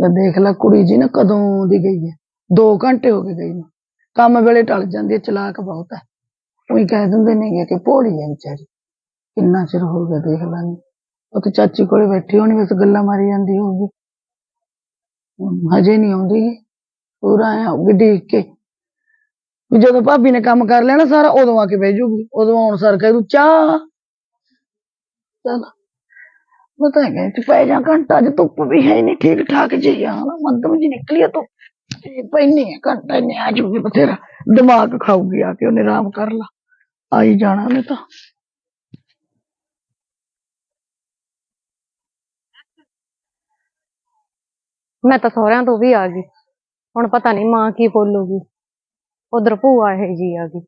ਲੈ ਦੇਖ ਲੈ ਕੁੜੀ ਜੀ ਨਾ ਕਦੋਂ ਦੀ ਗਈ ਹੈ। 2 ਘੰਟੇ ਹੋ ਗਏ ਗਈ ਨੂੰ। ਕੰਮ ਵੇਲੇ ਟਲ ਜਾਂਦੀ ਹੈ, ਚਲਾਕ ਬਹੁਤ ਹੈ। ਉਹੀ ਕਹਿ ਦਿੰਦੇ ਨੇਗੇ ਕਿ ਭੋਲੀ ਹੈ ਵਿਚਾਰੀ। ਕਿੰਨਾ ਚਿਰ ਹੋ ਗਿਆ ਦੇਖ ਲੈ ਉਹ ਤੇ ਚਾਚੀ ਕੋਲੇ ਬੈਠੀ ਹੋਣੀ, ਬਸ ਗੱਲਾਂ ਮਾਰੀ ਜਾਂਦੀ ਹੋਊਗੀ। ਹਜੇ ਨਹੀਂ ਆਉਂਦੀ। ਪੂਰਾ ਆਉਗੀ ਦੇਖ ਕੇ। ਵੀ ਜਦੋਂ ਭਾਬੀ ਨੇ ਕੰਮ ਕਰ ਲਿਆ ਨਾ ਸਾਰਾ, ਉਦੋਂ ਆ ਕੇ ਬਹਿ ਜੂਗੀ। ਉਦੋਂ ਆਉਣ ਸਰ ਕਹਿ ਦੂ, ਚਾਹ। ਚਲ। ਮੈਂ ਤਾਂ ਹੈਗਾ ਤੇ ਪੈ ਜਾ ਘੰਟਾ ਅੱਜ ਧੁੱਪ ਵੀ ਹੈ ਨਹੀਂ ਠੀਕ ਠਾਕ ਜੀ ਆ ਨਾ ਮੱਧਮ ਜੀ ਨਿਕਲੀ ਆ ਧੁੱਪ ਇਹ ਪੈਣੀ ਹੈ ਘੰਟਾ ਨੇ ਆ ਜੂਗੀ ਬਥੇਰਾ ਦਿਮਾਗ ਖਾਊਗੀ ਆ ਕੇ ਉਹਨੇ ਆਰਾਮ ਕਰ ਲਾ ਆਈ ਜਾਣਾ ਉਹਨੇ ਤਾਂ ਮੈਂ ਤਾਂ ਸਹੁਰਿਆਂ ਤੋਂ ਵੀ ਆ ਗਈ ਹੁਣ ਪਤਾ ਨਹੀਂ ਮਾਂ ਕੀ ਬੋਲੂਗੀ ਉਧਰ ਭੂਆ ਇਹ ਜੀ ਆ ਗਈ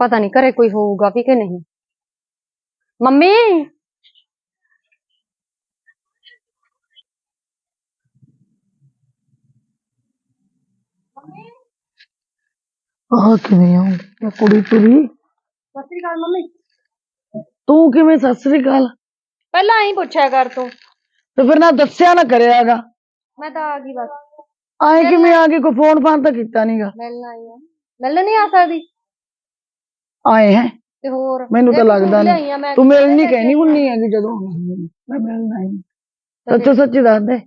ਪਤਾ ਨਹੀਂ ਘਰੇ ਕੋਈ ਹੋਊਗਾ ਵੀ ਕਿ ਨਹੀਂ ਮੰਮੀ ਆਹ ਕਿਵੇਂ ਆਉਂਦੀ ਆ ਕੁੜੀ ਤੁਰੀ। ਸਤਿ ਸ੍ਰੀ ਅਕਾਲ ਮੰਮੀ ਤੂੰ ਕਿਵੇਂ ਸਤਿ ਸ੍ਰੀ ਅਕਾਲ। ਪਹਿਲਾਂ ਐਂ ਪੁੱਛਿਆ ਕਰ ਤੂੰ। ਤੇ ਫਿਰ ਨਾ ਦੱਸਿਆ ਨਾ ਕਰਿਆਗਾ ਮੈਂ ਤਾਂ ਆ ਗਈ ਬਸ। ਆਏ ਕਿਵੇਂ ਆ ਗਈ? ਕੋਈ ਫੋਨ ਫਾਨ ਤਾਂ ਕੀਤਾ ਨਹੀਂਗਾ ਮਿਲਣ ਆਈ ਆ। ਮਿਲਣ ਨਹੀਂ ਆ ਸਕਦੀ। ਆਏ ਹੈ? ਤੇ ਹੋਰ? ਮੈਨੂੰ ਤਾਂ ਲੱਗਦਾ ਨਹੀਂ ਤੂੰ ਮਿਲਣੀ ਕਿਹੜੇ ਕਹਿਣੀ ਹੁੰਨੀ ਹੈਗੀ ਜਦੋਂ ਮੈਂ ਮਿਲਣਾ ਹੀ ਸੱਚ ਸੱਚੀ ਦੱਸ ਦੇ।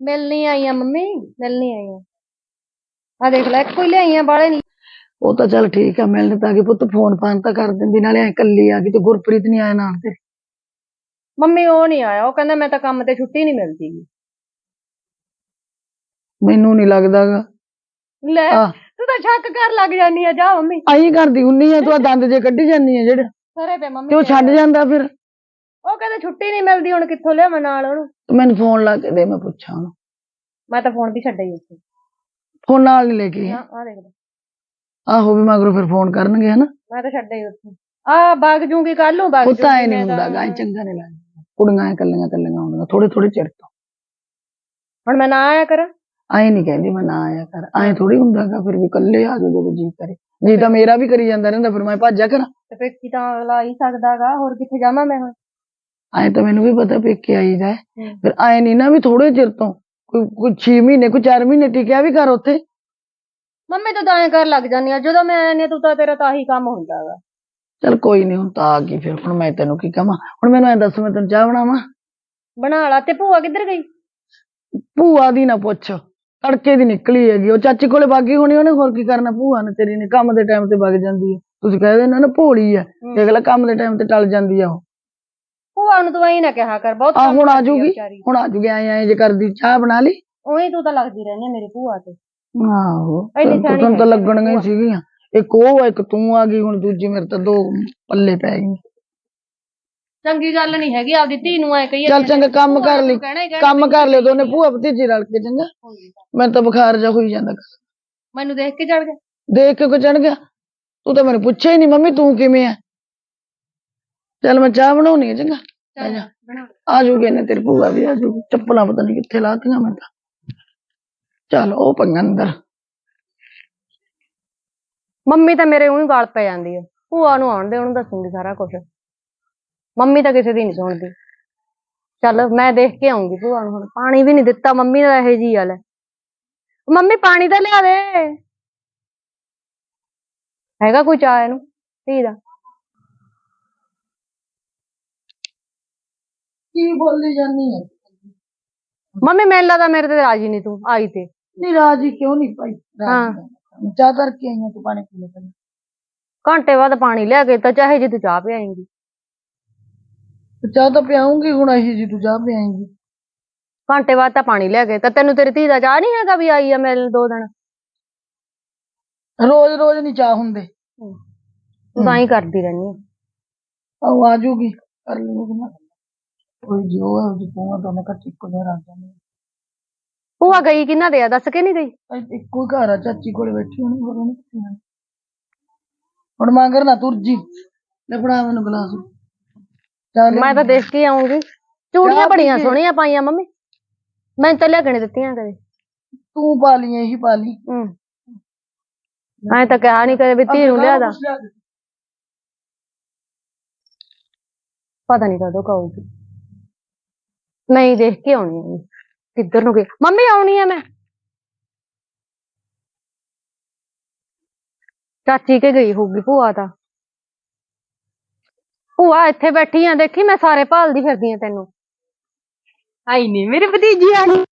ਮਿਲਣੀ ਆਈ ਆ ਮੰਮੀ ਮਿਲਣੀ ਆਈ ਆ। ਆ ਦੇਖ ਲੈ ਕੋਈ ਲਿਆਈ ਆ ਬਾਲੇ ਨਹੀਂ ਉਹ ਤਾਂ ਚੱਲ ਠੀਕ ਆ ਮਿਲਣ ਤਾਂ ਕਿ ਪੁੱਤ ਫੋਨ ਫਾਨ ਤਾਂ ਕਰ ਦਿੰਦੀ ਨਾਲੇ ਐ ਕੱਲੀ ਆ ਗਈ ਤੇ ਗੁਰਪ੍ਰੀਤ ਨਹੀਂ ਆਇਆ ਨਾਲ ਤੇ। ਮੰਮੀ ਉਹ ਨਹੀਂ ਆਇਆ ਉਹ ਕਹਿੰਦਾ ਮੈਂ ਤਾਂ ਕੰਮ ਤੇ ਛੁੱਟੀ ਨਹੀਂ ਮਿਲਦੀ। ਗੀ। ਮੈਨੂੰ ਨਹੀਂ ਲੱਗਦਾਗਾ ਲੈ ਤੂੰ ਤਾਂ ਸ਼ੱਕ ਕਰ ਲੱਗ ਜਾਨੀ ਆ ਜਾ ਮੰਮੀ। ਆਈ ਕਰਦੀ ਹੁੰਨੀ ਆ ਤੂੰ ਆ ਦੰਦ ਜੇ ਕੱਢੀ ਜਾਂਦੀ ਆ ਜਿਹੜੇ। ਸਰੇ ਪੇ ਮੰਮੀ ਤੇ ਉਹ ਛੱਡ ਜਾਂਦਾ ਫਿਰ। ਉਹ ਕਹਿੰਦਾ ਛੁੱਟੀ ਨਹੀਂ ਮਿਲਦੀ ਹੁਣ ਕਿੱਥੋਂ ਲਿਆਵਾਂ ਨਾਲ ਉਹਨੂੰ? ਤੂੰ ਮੈਨੂੰ ਫੋਨ ਲਾ ਕੇ ਦੇ ਮੈਂ ਪੁੱਛਾਂ ਉਹਨੂੰ। ਮੈਂ ਤਾਂ ਫੋਨ ਵੀ ਛੱਡਿਆ ਹੀ ਉੱਥੇ। ਫੋਨ ਨਾਲ ਨਹੀਂ ਲੈ ਕੇ ਆਈ। ਆ ਆ ਦੇਖ ਲੈ। ਆਹੋ ਵੀ ਮਗਰੋਂ ਫਿਰ ਫੋਨ ਕਰਨਗੇ ਹਨਾ? ਮੈਂ ਤਾਂ ਛੱਡਿਆ ਹੀ ਉੱਥੇ। ਆ ਬਾਗ ਜੂਗੀ ਕੱਲ ਨੂੰ? ਬਾਗ ਉਹ ਤਾਂ ਐ ਨਹੀਂ ਹੁੰਦਾ ਗਾ ਚੰਗਾ ਨਹੀਂ ਲੱਗਦਾ। ਕੁੜੀਆਂ ਐ ਕੱਲੀਆਂ ਕੱਲੀਆਂ ਹੁੰਦੀਆਂ ਥੋੜੇ ਥੋੜੇ ਚਿਰ ਤੋਂ। ਹੁਣ ਮੈਂ ਨਾ ਆਇਆ ਕਰਾਂ? ਐਂ ਨਹੀਂ ਕਹਿੰਦੀ ਮੈਂ ਨਾ ਆਇਆ ਕਰ। ਐਂ ਥੋੜੀ ਹੁੰਦਾਗਾ ਫਿਰ ਵੀ ਕੱਲੇ ਆ ਜਾਓ ਜਦੋਂ ਜੀ ਕਰੇ। ਜੀ ਤਾਂ ਮੇਰਾ ਵੀ ਕਰੀ ਜਾਂਦਾ ਰਹਿੰਦਾ ਫਿਰ ਮੈਂ ਭੱਜਿਆ ਕਰਾਂ। ਤੇ ਪੇਕੀ ਤਾਂ ਅਗਲਾ ਹੀ ਸਕਦਾਗਾ ਹੋਰ ਕਿੱਥੇ ਜਾਵਾਂ ਮੈਂ ਹੁਣ? ਐਂ ਤਾਂ ਮੈਨੂੰ ਵੀ ਪਤਾ ਪੇਕੇ ਆਈਦਾ। ਫਿਰ ਐਂ ਨਹੀਂ ਨਾ ਵੀ ਥੋੜੇ ਚਿਰ ਤੋਂ ਕੋਈ ਕੋਈ 6 ਮਹੀਨੇ ਕੋਈ 4 ਮਹੀਨੇ ਟਿਕਿਆ ਵੀ ਕਰ ਉੱਥੇ। ਮੰਮੀ ਤੂੰ ਤਾਂ ਐਂ ਕਰ ਲੱਗ ਜਾਨੀ ਆ ਜਦੋਂ ਮੈਂ ਆਨੀ ਆ ਤੂੰ ਤਾਂ ਤੇਰਾ ਤਾਂ ਆਹੀ ਕੰਮ ਹੁੰਦਾਗਾ ਚਲ ਕੋਈ ਨਹੀਂ ਹੁਣ ਤਾਂ ਆ ਗਈ ਫਿਰ ਹੁਣ ਮੈਂ ਤੈਨੂੰ ਕੀ ਕਹਾਂ ਹੁਣ ਮੈਨੂੰ ਐਂ ਦੱਸ ਮੈਂ ਤੈਨੂੰ ਚਾਹ ਬਣਾਵਾਂ? ਬਣਾ ਲਾ ਤੇ ਭੂਆ ਕਿੱਧਰ ਗਈ? ਭੂਆ ਦੀ ਨਾ ਪੁੱਛ ਤੜਕੇ ਦੀ ਨਿਕਲੀ ਹੈਗੀ ਉਹ ਚਾਚੀ ਕੋਲੇ ਬਾਗੀ ਹੋਣੀ ਉਹਨੇ ਹੋਰ ਕੀ ਕਰਨਾ? ਭੂਆ ਨੇ ਤੇਰੀ ਨੇ ਕੰਮ ਦੇ ਟਾਈਮ ਤੇ ਵਗ ਜਾਂਦੀ ਹੈ ਤੁਸੀਂ ਕਹਿ ਦੇਣਾ ਨਾ ਭੋਲੀ ਹੈ। ਦੇਖ ਲੈ ਕੰਮ ਦੇ ਟਾਈਮ ਤੇ ਟਲ ਜਾਂਦੀ ਆ ਉਹ। ਭੂਆ ਨੂੰ ਤੂੰ ਐਂ ਨਾ ਕਿਹਾ ਕਰ ਬਹੁਤ ਆ ਹੁਣ ਆ ਜੂਗੀ। ਹੁਣ ਆ ਜੂਗੀ ਐਂ ਐਂ ਜੇ ਕਰਦੀ ਚਾਹ ਬਣਾ ਲਈ? ਉਹੀ ਤੂੰ ਤਾਂ ਲੱਗਦੀ ਰਹਿੰਦੀ ਆ ਮੇਰੀ ਭੂਆ ਤੇ। ਆਹੋ ਇੰਨੀ ਤੈਨੂੰ ਸਿਆਣੀ ਤੁਹਾਨੂੰ ਤਾਂ ਹੈਗੀ ਆ ਲੱਗਣੀਆਂ ਹੀ ਭੂਆ। ਸੀਗੀਆਂ। ਇੱਕ ਉਹ ਆ, ਇੱਕ ਤੂੰ ਆ ਗਈ ਹੁਣ ਦੂਜੀ ਮੇਰੇ ਤਾਂ ਦੋ ਪੱਲੇ ਪੈ ਗਈ ਚੰਗੀ ਗੱਲ ਨਹੀਂ ਹੈਗੀ ਆਪਦੀ ਧੀ ਨੂੰ ਐ ਕਹੀਏ ਚੱਲ ਚੰਗਾ ਕੰਮ ਕਰ ਲਈ ਕਹਿਣਾ ਹੀ ਕਹਿਣਾ ਕੰਮ ਕਰ ਲਿਓ ਦੋਨੇ ਭੂਆ ਭਤੀਜੀ ਰਲ ਕੇ ਚੰਗਾ। ਮੈਨੂੰ ਤਾਂ ਬੁਖਾਰ ਜਾ ਹੋਈ ਜਾਂਦਾ। ਮੈਨੂੰ ਦੇਖ ਕੇ ਚੜ ਗਿਆ। ਦੇਖ ਕੇ ਕੋ ਚੜ ਗਿਆ? ਤੂੰ ਤਾਂ ਮੈਨੂੰ ਪੁੱਛਿਆ ਹੀ ਨਹੀਂ ਮੰਮੀ ਤੂੰ ਕਿਵੇਂ ਆ ਚੱਲ ਮੈਂ ਚਾਹ ਬਣਾਉਣੀ ਹੈ ਚੰਗਾ। ਚੱਲ ਬਣਾ। ਆ ਜੂਗੀ ਇਹਨੇ ਤੇਰੀ ਭੂਆ ਵੀ ਆ ਜੂਗੀ। ਚੱਪਲਾਂ ਪਤਾ ਨਹੀਂ ਕਿੱਥੇ ਲਾਤੀਆਂ ਮੈਂ ਤਾਂ। ਚੱਲ ਉਹ ਪੰਗਾ ਅੰਦਰ ਮੰਮੀ ਤਾਂ ਮੇਰੇ ਉਹੀ ਗਾਲ ਪੈ ਜਾਂਦੀ ਹੈ ਭੂਆ ਨੂੰ ਆਉਣ ਦੇ ਉਹਨੂੰ ਦੱਸੂਗੀ ਸਾਰਾ ਕੁਝ ਮੰਮੀ ਤਾਂ ਕਿਸੇ ਦੀ ਨਹੀਂ ਸੁਣਦੀ। ਚੱਲ ਮੈਂ ਦੇਖ ਕੇ ਆਉਂਗੀ ਭੂਆ ਨੂੰ ਹੁਣ। ਪਾਣੀ ਵੀ ਨਹੀਂ ਦਿੱਤਾ ਮੰਮੀ ਦਾ ਇਹੋ ਜੀ ਹਾਲ ਹੈ ਮੰਮੀ ਪਾਣੀ ਤਾਂ ਲਿਆ ਦੇ। ਹੈਗਾ ਕੋਈ ਚਾਹ ਇਹਨੂੰ? ਧੀ ਦਾ। ਕੀ ਬੋਲੀ ਜਾਨੀ ਹੈ ਮੰਮੀ ਮੈਨੂੰ ਲੱਗਦਾ ਮੇਰੇ ਤੇ ਰਾਜੀ ਨਹੀਂ ਤੂੰ ਆਈ ਤੇ। ਨਹੀਂ ਰਾਜੀ ਕਿਉਂ ਨਹੀਂ ਪਾਈ ਹਾਂ। ਚਾਹ ਕਰਕੇ ਆਈ ਹਾਂ ਤੂੰ ਪਾਣੀ ਪੀ ਲੈ ਪਹਿਲਾਂ। ਘੰਟੇ ਬਾਅਦ ਪਾਣੀ ਲਿਆ ਕੇ ਤਾਂ ਚਾਹੇ ਜੇ ਤੂੰ ਚਾਹ ਪਿਆਏਂਗੀ। ਤੇ ਚਾਹ ਤਾਂ ਪਿਆਉਂਗੀ ਹੁਣ ਇਹੀ ਜੀ ਤੂੰ ਚਾਹ ਪਿਆਏਂਗੀ। ਘੰਟੇ ਬਾਅਦ ਤਾਂ ਪਾਣੀ ਲਿਆ ਕੇ ਤਾਂ ਤੈਨੂੰ ਤੇਰੀ ਧੀ ਦਾ ਚਾਹ ਨਹੀਂ ਹੈਗਾ ਵੀ ਆਈ ਆ ਮੇਰੇ ਦੋ ਦਿਨ? ਰੋਜ਼ ਰੋਜ਼ ਨਹੀਂ ਚਾਹ ਹੁੰਦੇ। ਤੂੰ ਤਾਂ ਹੀ ਕਰਦੀ ਆਹ ਆ। ਜੂਗੀ ਕਰ ਲੂਗੀ ਨਾ। ਕੋਈ ਜੋ ਹੈ ਪੂਆ ਦੋਨੇ ਇਕੱਠੀ ਇੱਕੋ ਜਿਹਾ ਰੱਖ ਜਾਂਦੇ ਭੂਆ ਗਈ ਕਿਹਨਾਂ ਦੇ ਆ? ਦੱਸ ਕੇ ਨਹੀਂ ਗਈ? ਇੱਕੋ ਹੀ ਘਰ ਆ ਚਾਚੀ ਕੋਲੇ ਬੈਠੀ ਹੋਣੀ ਹੋਰ ਉਹਨੇ ਕਿੱਥੇ ਜਾਣਾ ਹੁਣ ਮੰਗਰ ਨਾ ਤੁਰ ਜੀ ਲੈ ਫੜਾ ਮੈਨੂੰ ਗਲਾਸ। ਚੱਲ ਮੈਂ ਤਾਂ ਦੇਖ ਕੇ ਆਉਂਗੀ। ਚੂੜੀਆਂ ਚਾਹ ਪੀ ਬੜੀਆਂ ਕੇ। ਸੋਹਣੀਆਂ ਪਾਈਆਂ ਮੰਮੀ। ਮੈਂ ਤਾਂ ਲਿਆ ਕੇ ਨੀ ਦਿੱਤੀਆਂ ਕਦੇ। ਤੂੰ ਪਾ ਲਈ ਇਹੀ ਪਾ ਲਈ। ਹੂੰ। ਐ ਤਾਂ ਕਿਹਾ ਨਹੀਂ ਕਦੇ ਵੀ ਧੀ ਨੂੰ ਲਿਆ ਦਾ। ਪਤਾ ਨਹੀਂ ਕਦੋਂ ਕਹੂਗੀ। ਨਹੀਂ ਦੇਖ ਕੇ ਆਉਣੀ ਹੈ ਕਿੱਧਰ ਨੂੰ ਗਈ ਮੰਮੀ ਆਉਣੀ ਆ ਮੈਂ। ਚਾਚੀ ਕੇ ਗਈ ਹੋਊਗੀ ਭੂਆ ਤਾਂ। ਭੂਆ ਇੱਥੇ ਬੈਠੀ ਆ ਦੇਖੀ ਮੈਂ ਸਾਰੇ ਭਾਲਦੀ ਫਿਰਦੀ ਆ ਤੈਨੂੰ। ਆਈ ਨਹੀਂ ਮੇਰੀ ਭਤੀਜੀ ਆ ਗਈ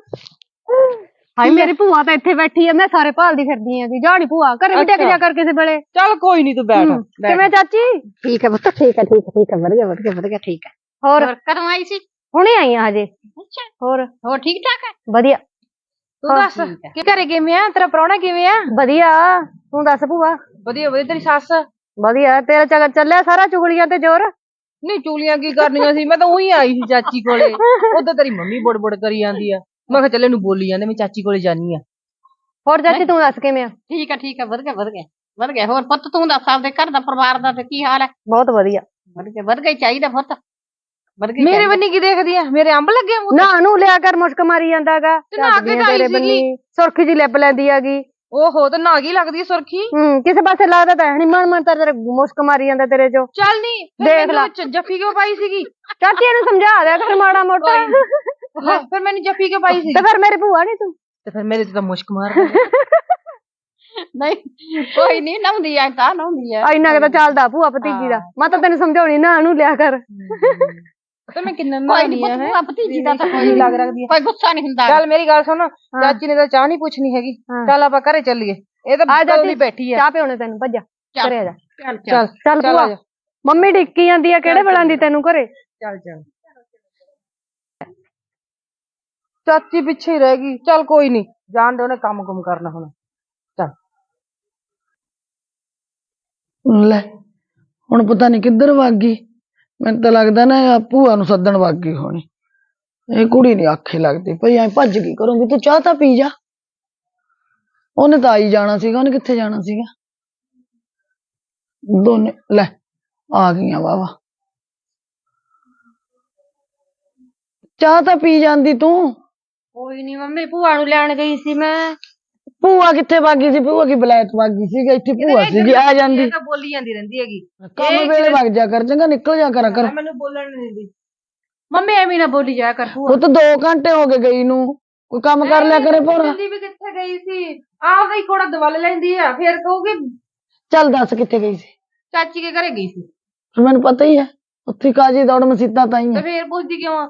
ਹਾਈ ਮੇਰੀ ਭੂਆ ਤਾਂ ਇੱਥੇ ਬੈਠੀ ਆ ਮੈਂ ਸਾਰੇ ਭਾਲਦੀ ਫਿਰਦੀ ਆ ਸੀ ਜਾੜੀ ਭੂਆ ਘਰੇ ਵੀ ਟਿਕ ਜਾ ਕਰ ਕਿਸੇ ਵੇਲੇ। ਚੱਲ ਕੋਈ ਨਹੀਂ ਤੂੰ ਬੈਠ ਹਮ, ਕਿਵੇਂ ਚਾਚੀ? ਠੀਕ ਹੈ ਪੁੱਤ ਠੀਕ ਹੈ ਠੀਕ ਹੈ ਠੀਕ ਹੈ ਵਧੀਆ ਵਧੀਆ ਵਧੀਆ ਠੀਕ ਹੈ। ਹੋਰ? ਕਦੋਂ ਆਈ ਸੀ? ਹੁਣੇ ਆਈ ਆ ਹਜੇ। ਅੱਛਾ। ਹੋਰ ਹੋਰ ਠੀਕ ਠਾਕ ਹੈ? ਵਧੀਆ। ਤੂੰ ਹਾਂ, ਦੱਸ ਕੀ ਘਰੇ ਕਿਵੇਂ ਆ? ਤੇਰਾ ਪ੍ਰਾਹੁਣਾ ਕਿਵੇਂ ਆ? ਵਧੀਆ। ਤੂੰ ਦੱਸ ਭੂਆ। ਵਧੀਆ ਵਧੀਆ ਤੇਰੀ ਸੱਸ? ਵਧੀਆ। ਤੇਰਾ ਚੱਲ ਚੱਲਿਆ ਸਾਰਾ ਚੁਗਲੀਆਂ ਤੇ ਜ਼ੋਰ? ਨਹੀਂ ਚੂਲੀਆਂ ਕੀ ਕਰਨੀਆਂ ਸੀ? ਮੈਂ ਤਾਂ ਉਹੀ ਆਈ ਸੀ ਚਾਚੀ ਕੋਲੇ। ਉਦੋਂ ਤੇਰੀ ਮੰਮੀ ਬੁੜ ਕਰੀ ਜਾਂਦੀ ਆ। ਮੈਂ ਕਿਹਾ ਚੱਲ ਇਹਨੂੰ ਬੋਲੀ ਜਾਂਦੇ ਮੈਂ ਚਾਚੀ ਕੋਲੇ ਜਾਨੀ ਆ ਹੋਰ ਚਾਚੀ ਤੂੰ ਦੱਸ ਕਿਵੇਂ ਆ? ਠੀਕ ਹੈ ਠੀਕ ਹੈ ਵਧ ਗਿਆ ਵਧ ਗਿਆ ਵਧ ਗਿਆ ਹੋਰ ਪੁੱਤ ਤੂੰ ਦੱਸ ਆਪਦੇ ਘਰ ਦਾ ਪਰਿਵਾਰ ਦਾ ਤੇ ਕੀ ਹਾਲ ਹੈ ਬਹੁਤ ਵਧੀਆ। ਵਧ ਗਿਆ ਵਧ ਗਿਆ ਹੀ ਚਾਹੀਦਾ ਪੁੱਤ। ਮੇਰੇ ਬੰਨੀ ਕੀ ਦੇਖਦੀ ਆ? ਮੇਰੇ ਅੰਬ ਲੱਗੇ ਆ ਨਾ ਨੂੰ ਲਿਆ ਕਰ ਮੁਸ਼ਕ ਮਾਰੀ ਜਾਂਦਾਗਾ। ਤੇ ਕੇ ਆਈ। ਬੰਨੀ। ਸੁਰਖੀ ਜੀ ਲਿਪ ਲੈਂਦੀ ਆਗੀ। ਓਹੋ ਤੇ ਨਾਗੀ ਲੱਗਦੀ ਆ ਸੁਰਖੀ? ਹੂੰ ਕਿਸੇ ਪਾਸੇ ਲੱਗਦਾ ਤਾਂ ਨਹੀਂ ਮਨ ਮਨ ਤਾਂ ਤੇਰੇ ਮੁਸ਼ਕ ਮਾਰੀ ਜਾਂਦਾ ਤੇਰੇ ਚੋਂ। ਚੱਲ ਨਹੀਂ ਦੇਖ ਲਾ। ਜੱਫੀ ਕਿਉਂ ਪਾਈ ਸੀਗੀ? ਚਾਚੀ ਇਹਨੂੰ ਸਮਝਾ ਦਿਆ ਕਰ ਮਾੜਾ ਮੋਟਾ। ਹਾਂ, ਫਿਰ ਮੈਨੂੰ ਜੱਫੀ ਕਿਉਂ ਪਾਈ ਸੀ? ਤੇ ਫਿਰ ਮੇਰੀ ਭੂਆ ਨਹੀਂ ਤੂੰ? ਤੇ ਫਿਰ ਮੇਰੇ ਤੇ ਤਾਂ ਮੁਸ਼ਕ ਮਾਰ। ਨਹੀਂ ਕੋਈ ਨਹੀਂ ਨਹੁੰਦੀ ਐ ਤਾਂ ਨਹੁੰਦੀ ਐ। ਇੰਨਾ ਕਿ ਤਾਂ ਚੱਲਦਾ ਭੂਆ ਭਤੀਜੀ ਦਾ। ਮੈਂ ਤਾਂ ਤੈਨੂੰ ਸਮਝਾਉਣੀ ਨਾ ਨੂੰ ਲਿਆ ਕਰ। ਤੇ ਮੈਂ ਕਿੰਨਾ ਕੋਈ ਨਹੀਂ ਆ ਪੁੱਤ ਭਤੀਜੀ ਦਾ ਤਾਂ ਕੋਈ ਲੱਗ ਰੱਖਦੀ ਆ ਕੋਈ ਗੁੱਸਾ ਨਹੀਂ ਹੁੰਦਾ। ਚੱਲ ਮੇਰੀ ਗੱਲ ਸੁਣ ਚਾਚੀ ਨੇ ਤਾਂ ਚਾਹ ਨਹੀਂ ਪੁੱਛਣੀ ਹੈਗੀ। ਹਾਂ। ਚੱਲ ਆਪਾਂ ਘਰੇ ਚੱਲੀਏ। ਇਹ ਤਾਂ ਆ ਜਾ ਬੈਠੀ ਆ ਚਾਹ ਪਿਉਣੇ ਤੈਨੂੰ ਭੱਜਾ ਚੱਲ। ਆ ਜਾ। ਚੱਲ ਚੱਲ। ਚੱਲ ਚੱਲ ਚੱਲ ਭੂਆ। ਆ ਜਾ। ਮੰਮੀ ਡਿੱਕੀ ਜਾਂਦੀ ਆ ਕਿਹੜੇ ਵੇਲਾਂ ਦੀ ਤੈਨੂੰ ਘਰੇ? ਚੱਲ ਚੱਲ। ਚਾਚੀ ਪਿੱਛੇ ਹੀ ਰਹਿ ਗਈ। ਚੱਲ ਕੋਈ ਨਹੀਂ ਜਾਣ ਦੇ ਉਹਨੇ ਕੰਮ ਕੁਮ ਕਰਨਾ ਹੁਣ। ਲੈ, ਹੁਣ ਪਤਾ ਨਹੀਂ ਕਿੱਧਰ ਵਗ ਗਈ। ਮੈਨੂੰ ਤਾਂ ਲੱਗਦਾ ਨਾ ਇਹ ਭੂਆ ਨੂੰ ਸੱਦਣ ਵਗ ਗਈ ਹੋਣੀ। ਇਹ ਕੁੜੀ ਨਹੀਂ ਆਖੇ ਲੱਗਦੀ ਭਈ ਐ ਭੱਜ ਗਈ ਕਰੂੰਗੀ, ਤੂੰ ਚਾਹ ਤਾਂ ਪੀ ਜਾ। ਉਹਨੇ ਤਾਂ ਆਈ ਜਾਣਾ ਸੀਗਾ, ਉਹਨੇ ਕਿੱਥੇ ਜਾਣਾ ਸੀਗਾ? ਦੋਨੇ, ਲੈ, ਆ ਗਈਆਂ ਵਾਵਾ ਚਾਹ ਤਾਂ ਪੀ ਜਾਂਦੀ ਤੂੰ। ਕੋਈ ਨਹੀਂ ਮੰਮੀ ਭੂਆ ਨੂੰ ਲੈਣ ਗਈ ਸੀ ਮੈਂ। ਭੂਆ ਕਿੱਥੇ ਵਗ ਸੀ? ਭੂਆ ਕੀ ਬਲੈਤ ਵਗ ਸੀਗਾ? ਇੱਥੇ ਭੂਆ ਸੀਗੀ ਆ ਜਾਂਦੀ। ਤਾਂ ਬੋਲੀ ਜਾਂਦੀ ਰਹਿੰਦੀ ਹੈਗੀ। ਕੰਮ ਵੇਲੇ ਵਗ ਜਾ ਕਰ ਚੰਗਾ ਨਿਕਲ ਜਾ ਕਰਾ ਕਰ। ਮੈਨੂੰ ਬੋਲਣ ਨਹੀਂ ਦਿੰਦੀ। ਮੰਮੀ ਐਵੇਂ ਨਾ ਬੋਲੀ ਜਾਇਆ ਕਰ ਭੂਆ। ਉਹ ਤਾਂ 2 ਘੰਟੇ ਹੋ ਗਏ ਗਈ ਨੂੰ। ਕੋਈ ਕੰਮ ਕਰ ਲਿਆ ਕਰੇ ਭੋਰਾ? ਜਲਦੀ ਵੀ ਕਿੱਥੇ ਗਈ ਸੀ? ਆਪਦਾ ਹੀ ਕੋੜਾ ਦਵਲ ਲੈਂਦੀ ਆ ਫੇਰ ਕਹੂਗੀ ਚੱਲ ਦੱਸ ਕਿੱਥੇ ਗਈ ਸੀ? ਚਾਚੀ ਕੇ ਘਰੇ ਗਈ ਸੀ। ਫਿਰ ਮੈਨੂੰ ਪਤਾ ਹੀ ਹੈ ਉੱਥੇ ਕਾਜੀ ਦੌੜ ਮਸੀਤਾ ਤਾਂ ਹੀ ਤੇ ਹੈ ਫੇਰ ਪੁੱਛਦੀ ਕਿਉਂ ਆ?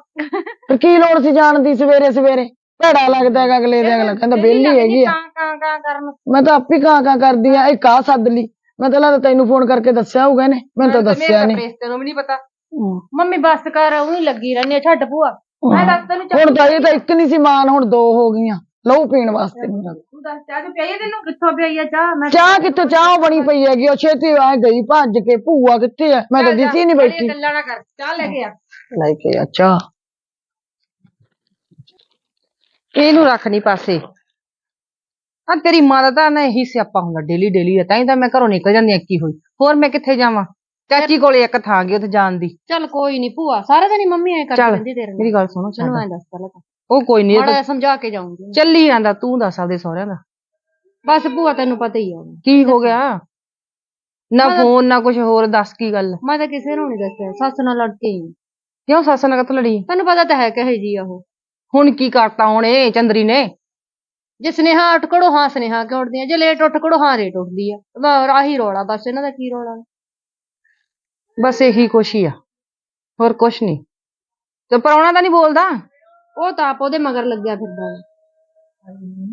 ਫਿਰ ਕੀ ਲੋੜ ਸੀ ਜਾਣ ਦੀ ਸਵੇਰੇ ਸਵੇਰੇ? ਭੈੜਾ ਲੱਗਦਾ ਹੈਗਾ ਅਗਲੇ ਦੇ ਅਗਲਾ ਕਹਿੰਦਾ ਵਿਹਲੀ ਹੈਗੀ ਆ। ਕਾਂ ਕਾਂ ਕਾਂ ਕਰਨ। ਮੈਂ ਤਾਂ ਆਪੀ ਕਾਂ ਕਾਂ ਕਰਦੀ ਆ ਇਹ ਕਾ ਸੱਦ ਲਈ। ਮੈਂ ਤਾਂ ਲੱਗਦਾ ਤੈਨੂੰ ਫੋਨ ਕਰਕੇ ਦੱਸਿਆ ਹੋਊਗਾ ਇਹਨੇ ਮੈਨੂੰ ਤਾਂ ਦੱਸਿਆ ਨਹੀਂ ਤੈਨੂੰ ਵੀ ਨਹੀਂ ਪਤਾ। ਮੰਮੀ ਬੱਸ ਕਰ ਉਹੀ ਲੱਗੀ ਰਹਿੰਦੀ ਆ ਛੱਡ ਭੂਆ। ਮੈਂ ਦੱਸ ਤੈਨੂੰ ਹੁਣ ਤਾਂ ਇਹ ਤਾਂ ਇੱਕ ਨਹੀਂ ਸੀ ਮਾਨ ਹੁਣ ਦੋ ਹੋ ਗਈਆਂ। ਲਹੂ ਪੀਣ ਵਾਸਤੇ ਮੇਰਾ। ਤੂੰ ਦੱਸ ਚਾਹ ਤੇ ਪਿਆਈ ਤੈਨੂੰ? ਕਿੱਥੋਂ ਪਈ ਆ? ਚਾਹ ਮੈਂ ਚਾਹ ਕਿੱਥੇ? ਚਾਹ ਬਣੀ ਪਈ ਹੈਗੀ ਉਹ ਛੇਤੀ ਆ ਗਈ ਭੱਜ ਕੇ ਭੂਆ ਕਿੱਥੇ ਹੈ ਮੈਂ ਤਾਂ ਦਿਸੀ ਨਹੀਂ ਬੈਠੀ। ਗੱਲਾਂ ਨਾ ਕਰ। ਚਾਹ ਲੈ ਕੇ ਆ। ਲੈ ਕੇ ਆ ਚਾਹ। ਇਹਨੂੰ ਰੱਖ ਨਹੀਂ ਪਾਸੇ? ਆ ਤੇਰੀ ਮਾਂ ਦਾ ਤਾਂ ਨਾ ਇਹੀ ਸਿਆਪਾ ਹੁੰਦਾ ਡੇਲੀ ਡੇਲੀ ਤਾਂ ਹੀ ਤਾਂ ਮੈਂ ਘਰੋਂ ਨਿਕਲ ਜਾਂਦੀ ਅੱਕੀ ਹੋਈ। ਹੋਰ ਮੈਂ ਕਿੱਥੇ ਜਾਵਾਂ? ਚਾਚੀ ਕੋਲੇ ਇੱਕ ਥਾਂ ਗਈ ਉੱਥੇ ਜਾਣ ਦੀ। ਚੱਲ ਕੋਈ ਨਹੀਂ ਭੂਆ। ਸਾਰਾ ਦਿਨ ਹੀ ਮੰਮੀ ਐ ਕਰਦੀ ਚੱਲ ਰਹਿੰਦੀ ਤੇਰੇ ਨਾਲ। ਮੇਰੀ ਗੱਲ ਸੁਣੋ ਮੈਨੂੰ ਐਂ ਦੱਸ ਪਹਿਲਾਂ ਤਾਂ। ਉਹ ਕੋਈ ਨਹੀਂ ਮਾੜਾ ਜਿਹਾ ਸਮਝਾ ਕੇ ਜਾਊਂਗੀ ਚੱਲੀ ਜਾਂਦਾ ਤੂੰ ਦੱਸ ਆਪਦੇ ਸਹੁਰਿਆਂ ਦਾ। ਬਸ ਭੂਆ ਤੈਨੂੰ ਪਤਾ ਹੀ ਆ ਕੀ ਹੋ ਗਿਆ? ਨਾ ਫੋਨ ਨਾ ਕੁਝ ਹੋਰ ਦੱਸ ਕੀ ਗੱਲ? ਮੈਂ ਤਾਂ ਕਿਸੇ ਨੂੰ ਨਹੀਂ ਦੱਸਿਆ ਸੱਸ ਨਾਲ ਲੜ ਕੇ ਆਈ ਕਿਉਂ ਸੱਸ ਨਾਲ ਕਤ ਲੜੀ? ਤੈਨੂੰ ਪਤਾ ਤਾਂ ਹੈ ਕਹੇ ਜੀ ਆ ਉਹ। ਹੁਣ ਕੀ ਕਰਤਾ ਉਹਨੇ ਚੰਦਰੀ ਨੇ? ਜੇ ਸਨੇਹਾ ਖੜੋ ਹਾਂ ਸਨੇਹਾ ਕਿਉਂ ਉੱਠਦੀ ਆ? ਜੇ ਲੇਟ ਉੱਠ ਖੜੋ ਹਾਂ ਲੇਟ ਉੱਠਦੀ ਆ। ਬਸ ਆਹੀ ਰੋਲਾ ਬਸ ਇਹਨਾਂ ਦਾ ਕੀ ਰੋਲਾ? ਬਸ ਇਹੀ ਕੁਛ ਹੀ ਆ। ਹੋਰ ਕੁਛ ਨਹੀਂ ਤੇ ਪਰੌਣਾ ਤਾਂ ਨਹੀਂ ਬੋਲਦਾ? ਉਹ ਤਾਂ ਆਪ ਉਹਦੇ ਮਗਰ ਲੱਗਿਆ ਫਿਰਦਾ ਵਾ।